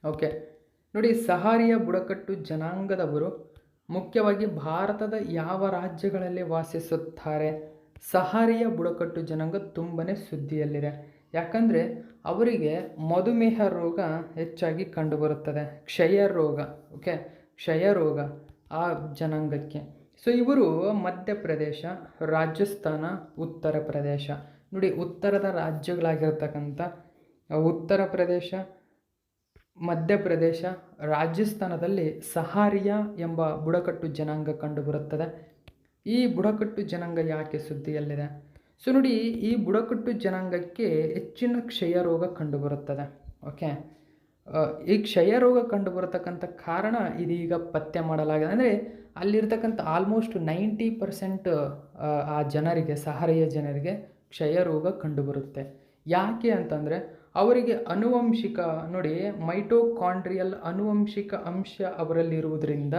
ಓಕೆ ನೋಡಿ, ಸಹಾರಿಯ ಬುಡಕಟ್ಟು ಜನಾಂಗದವರು ಮುಖ್ಯವಾಗಿ ಭಾರತದ ಯಾವ ರಾಜ್ಯಗಳಲ್ಲಿ ವಾಸಿಸುತ್ತಾರೆ? ಸಹಾರಿಯ ಬುಡಕಟ್ಟು ಜನಾಂಗ ತುಂಬಾ ಸುದ್ದಿಯಲ್ಲಿದೆ. ಯಾಕಂದರೆ, ಅವರಿಗೆ ಮಧುಮೇಹ ರೋಗ ಹೆಚ್ಚಾಗಿ ಕಂಡುಬರುತ್ತದೆ. ಕ್ಷಯ ರೋಗ ಓಕೆ ಕ್ಷಯ ರೋಗ ಆ ಜನಾಂಗಕ್ಕೆ. ಸೊ ಇವರು ಮಧ್ಯಪ್ರದೇಶ, ರಾಜಸ್ಥಾನ, ಉತ್ತರ ಪ್ರದೇಶ. ನೋಡಿ, ಉತ್ತರದ ರಾಜ್ಯಗಳಾಗಿರ್ತಕ್ಕಂಥ, ಉತ್ತರ ಪ್ರದೇಶ ಮಧ್ಯಪ್ರದೇಶ ರಾಜಸ್ಥಾನದಲ್ಲಿ ಸಹಾರಿಯಾ ಎಂಬ ಬುಡಕಟ್ಟು ಜನಾಂಗ ಕಂಡುಬರುತ್ತದೆ. ಈ ಬುಡಕಟ್ಟು ಜನಾಂಗ ಯಾಕೆ ಸುದ್ದಿಯಲ್ಲಿದೆ? ಸೊ, ನೋಡಿ, ಈ ಬುಡಕಟ್ಟು ಜನಾಂಗಕ್ಕೆ ಹೆಚ್ಚಿನ ಕ್ಷಯ ರೋಗ ಕಂಡುಬರುತ್ತದೆ. ಓಕೆ? ಈ ಕ್ಷಯ ರೋಗ ಕಂಡುಬರತಕ್ಕಂಥ ಕಾರಣ ಇದೀಗ ಪತ್ತೆ ಮಾಡಲಾಗಿದೆ. ಅಂದರೆ, ಅಲ್ಲಿರ್ತಕ್ಕಂಥ ಆಲ್ಮೋಸ್ಟ್ ನೈಂಟಿ ಪರ್ಸೆಂಟ್ ಆ ಜನರಿಗೆ, ಸಹಾರಿಯ ಜನರಿಗೆ ಕ್ಷಯ ರೋಗ ಕಂಡುಬರುತ್ತೆ. ಯಾಕೆ ಅಂತಂದರೆ ಅವರಿಗೆ ಅನುವಂಶಿಕ ನೋಡಿ, ಮೈಟೋಕಾಂಡ್ರಿಯಲ್ ಅನುವಂಶಿಕ ಅಂಶ ಅವರಲ್ಲಿರುವುದರಿಂದ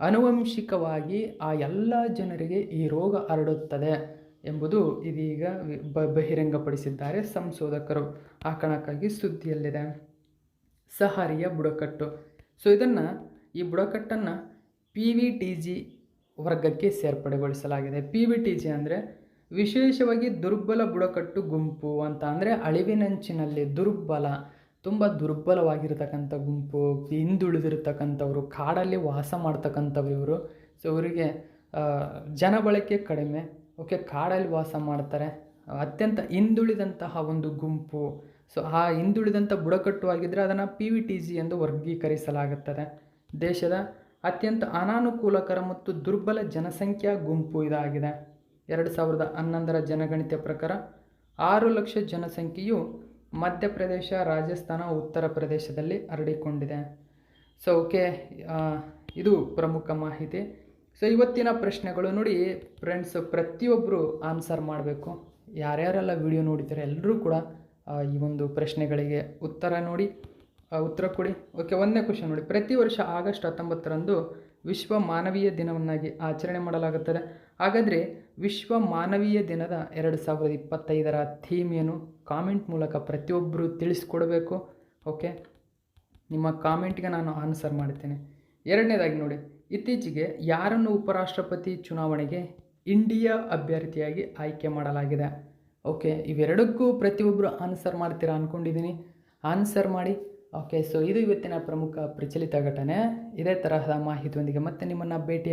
ಅನುವಂಶಿಕವಾಗಿ ಆ ಎಲ್ಲ ಜನರಿಗೆ ಈ ರೋಗ ಹರಡುತ್ತದೆ ಎಂಬುದು ಇದೀಗ ಬಹಿರಂಗಪಡಿಸಿದ್ದಾರೆ ಸಂಶೋಧಕರು. ಆ ಕಣಕ್ಕಾಗಿ ಸುದ್ದಿಯಲ್ಲಿದೆ. ಸಹಾರಿಯ ಬುಡಕಟ್ಟು. ಸೊ, ಇದನ್ನು ಈ ಬುಡಕಟ್ಟನ್ನು ಪಿ ವಿ ಟಿ ಜಿ ವರ್ಗಕ್ಕೆ ಸೇರ್ಪಡೆಗೊಳಿಸಲಾಗಿದೆ. ಪಿ ವಿ ಟಿ ಜಿ ಅಂದರೆ ವಿಶೇಷವಾಗಿ ದುರ್ಬಲ ಬುಡಕಟ್ಟು ಗುಂಪು ಅಂತ ಅಂದರೆ ಅಳಿವಿನಂಚಿನಲ್ಲಿ ದುರ್ಬಲ, ತುಂಬ ದುರ್ಬಲವಾಗಿರ್ತಕ್ಕಂಥ ಗುಂಪು, ಹಿಂದುಳಿದಿರ್ತಕ್ಕಂಥವ್ರು, ಕಾಡಲ್ಲಿ ವಾಸ ಮಾಡ್ತಕ್ಕಂಥವ್ರು ಇವರು. ಸೊ ಇವರಿಗೆ ಜನ ಬಳಕೆ ಕಡಿಮೆ. ಓಕೆ ಕಾಡಲ್ಲಿ ವಾಸ ಮಾಡ್ತಾರೆ. ಅತ್ಯಂತ ಹಿಂದುಳಿದಂತಹ ಒಂದು ಗುಂಪು. ಸೊ ಆ ಹಿಂದುಳಿದಂಥ ಬುಡಕಟ್ಟು ಆಗಿದ್ದರೆ ಅದನ್ನು ಪಿ ವಿ ಟಿ ಜಿ ಎಂದು ವರ್ಗೀಕರಿಸಲಾಗುತ್ತದೆ. ದೇಶದ ಅತ್ಯಂತ ಅನಾನುಕೂಲಕರ ಮತ್ತು ದುರ್ಬಲ ಜನಸಂಖ್ಯಾ ಗುಂಪು ಇದಾಗಿದೆ. ಎರಡು ಸಾವಿರದ ಹನ್ನೊಂದರ ಜನಗಣತಿಯ ಪ್ರಕಾರ ಆರು ಲಕ್ಷ ಜನಸಂಖ್ಯೆಯು ಮಧ್ಯಪ್ರದೇಶ, ರಾಜಸ್ಥಾನ, ಉತ್ತರ ಪ್ರದೇಶದಲ್ಲಿ ಹರಡಿಕೊಂಡಿದೆ. ಸೊ ಓಕೆ ಇದು ಪ್ರಮುಖ ಮಾಹಿತಿ. ಸೊ ಇವತ್ತಿನ ಪ್ರಶ್ನೆಗಳು ನೋಡಿ ಫ್ರೆಂಡ್ಸ್ ಪ್ರತಿಯೊಬ್ಬರು ಆನ್ಸರ್ ಮಾಡಬೇಕು. ಯಾರ್ಯಾರೆಲ್ಲ ವಿಡಿಯೋ ನೋಡಿದ್ದಾರೆ ಎಲ್ಲರೂ ಕೂಡ ಈ ಒಂದು ಪ್ರಶ್ನೆಗಳಿಗೆ ಉತ್ತರ ನೋಡಿ ಉತ್ತರ ಕೊಡಿ. ಓಕೆ ಒಂದನೇ ಕ್ವಶನ್ ನೋಡಿ. ಪ್ರತಿ ವರ್ಷ ಆಗಸ್ಟ್ ಹತ್ತೊಂಬತ್ತರಂದು ವಿಶ್ವ ಮಾನವೀಯ ದಿನವನ್ನಾಗಿ ಆಚರಣೆ ಮಾಡಲಾಗುತ್ತದೆ. ಹಾಗಾದರೆ ವಿಶ್ವ ಮಾನವೀಯ ದಿನದ ಎರಡು ಸಾವಿರದ ಇಪ್ಪತ್ತೈದರ ಥೀಮ್ ಏನು ಕಾಮೆಂಟ್ ಮೂಲಕ ಪ್ರತಿಯೊಬ್ಬರು ತಿಳಿಸ್ಕೊಡ್ಬೇಕು. ಓಕೆ? ನಿಮ್ಮ ಕಾಮೆಂಟ್ಗೆ ನಾನು ಆನ್ಸರ್ ಮಾಡ್ತೇನೆ. ಎರಡನೇದಾಗಿ ನೋಡಿ. ಇತ್ತೀಚೆಗೆ ಯಾರನ್ನು ಉಪರಾಷ್ಟ್ರಪತಿ ಚುನಾವಣೆಗೆ ಇಂಡಿಯಾ ಅಭ್ಯರ್ಥಿಯಾಗಿ ಆಯ್ಕೆ ಮಾಡಲಾಗಿದೆ? ಓಕೆ, ಇವೆರಡಕ್ಕೂ ಪ್ರತಿಯೊಬ್ಬರು ಆನ್ಸರ್ ಮಾಡ್ತೀರಾ ಅಂದ್ಕೊಂಡಿದ್ದೀನಿ ಆನ್ಸರ್ ಮಾಡಿ. ಓಕೆ, ಸೊ ಇದು ಇವತ್ತಿನ ಪ್ರಮುಖ ಪ್ರಚಲಿತ ಘಟನೆ. ಇದೇ ತರಹದ ಮಾಹಿತಿಯೊಂದಿಗೆ ಮತ್ತೆ ನಿಮ್ಮನ್ನು ಭೇಟಿ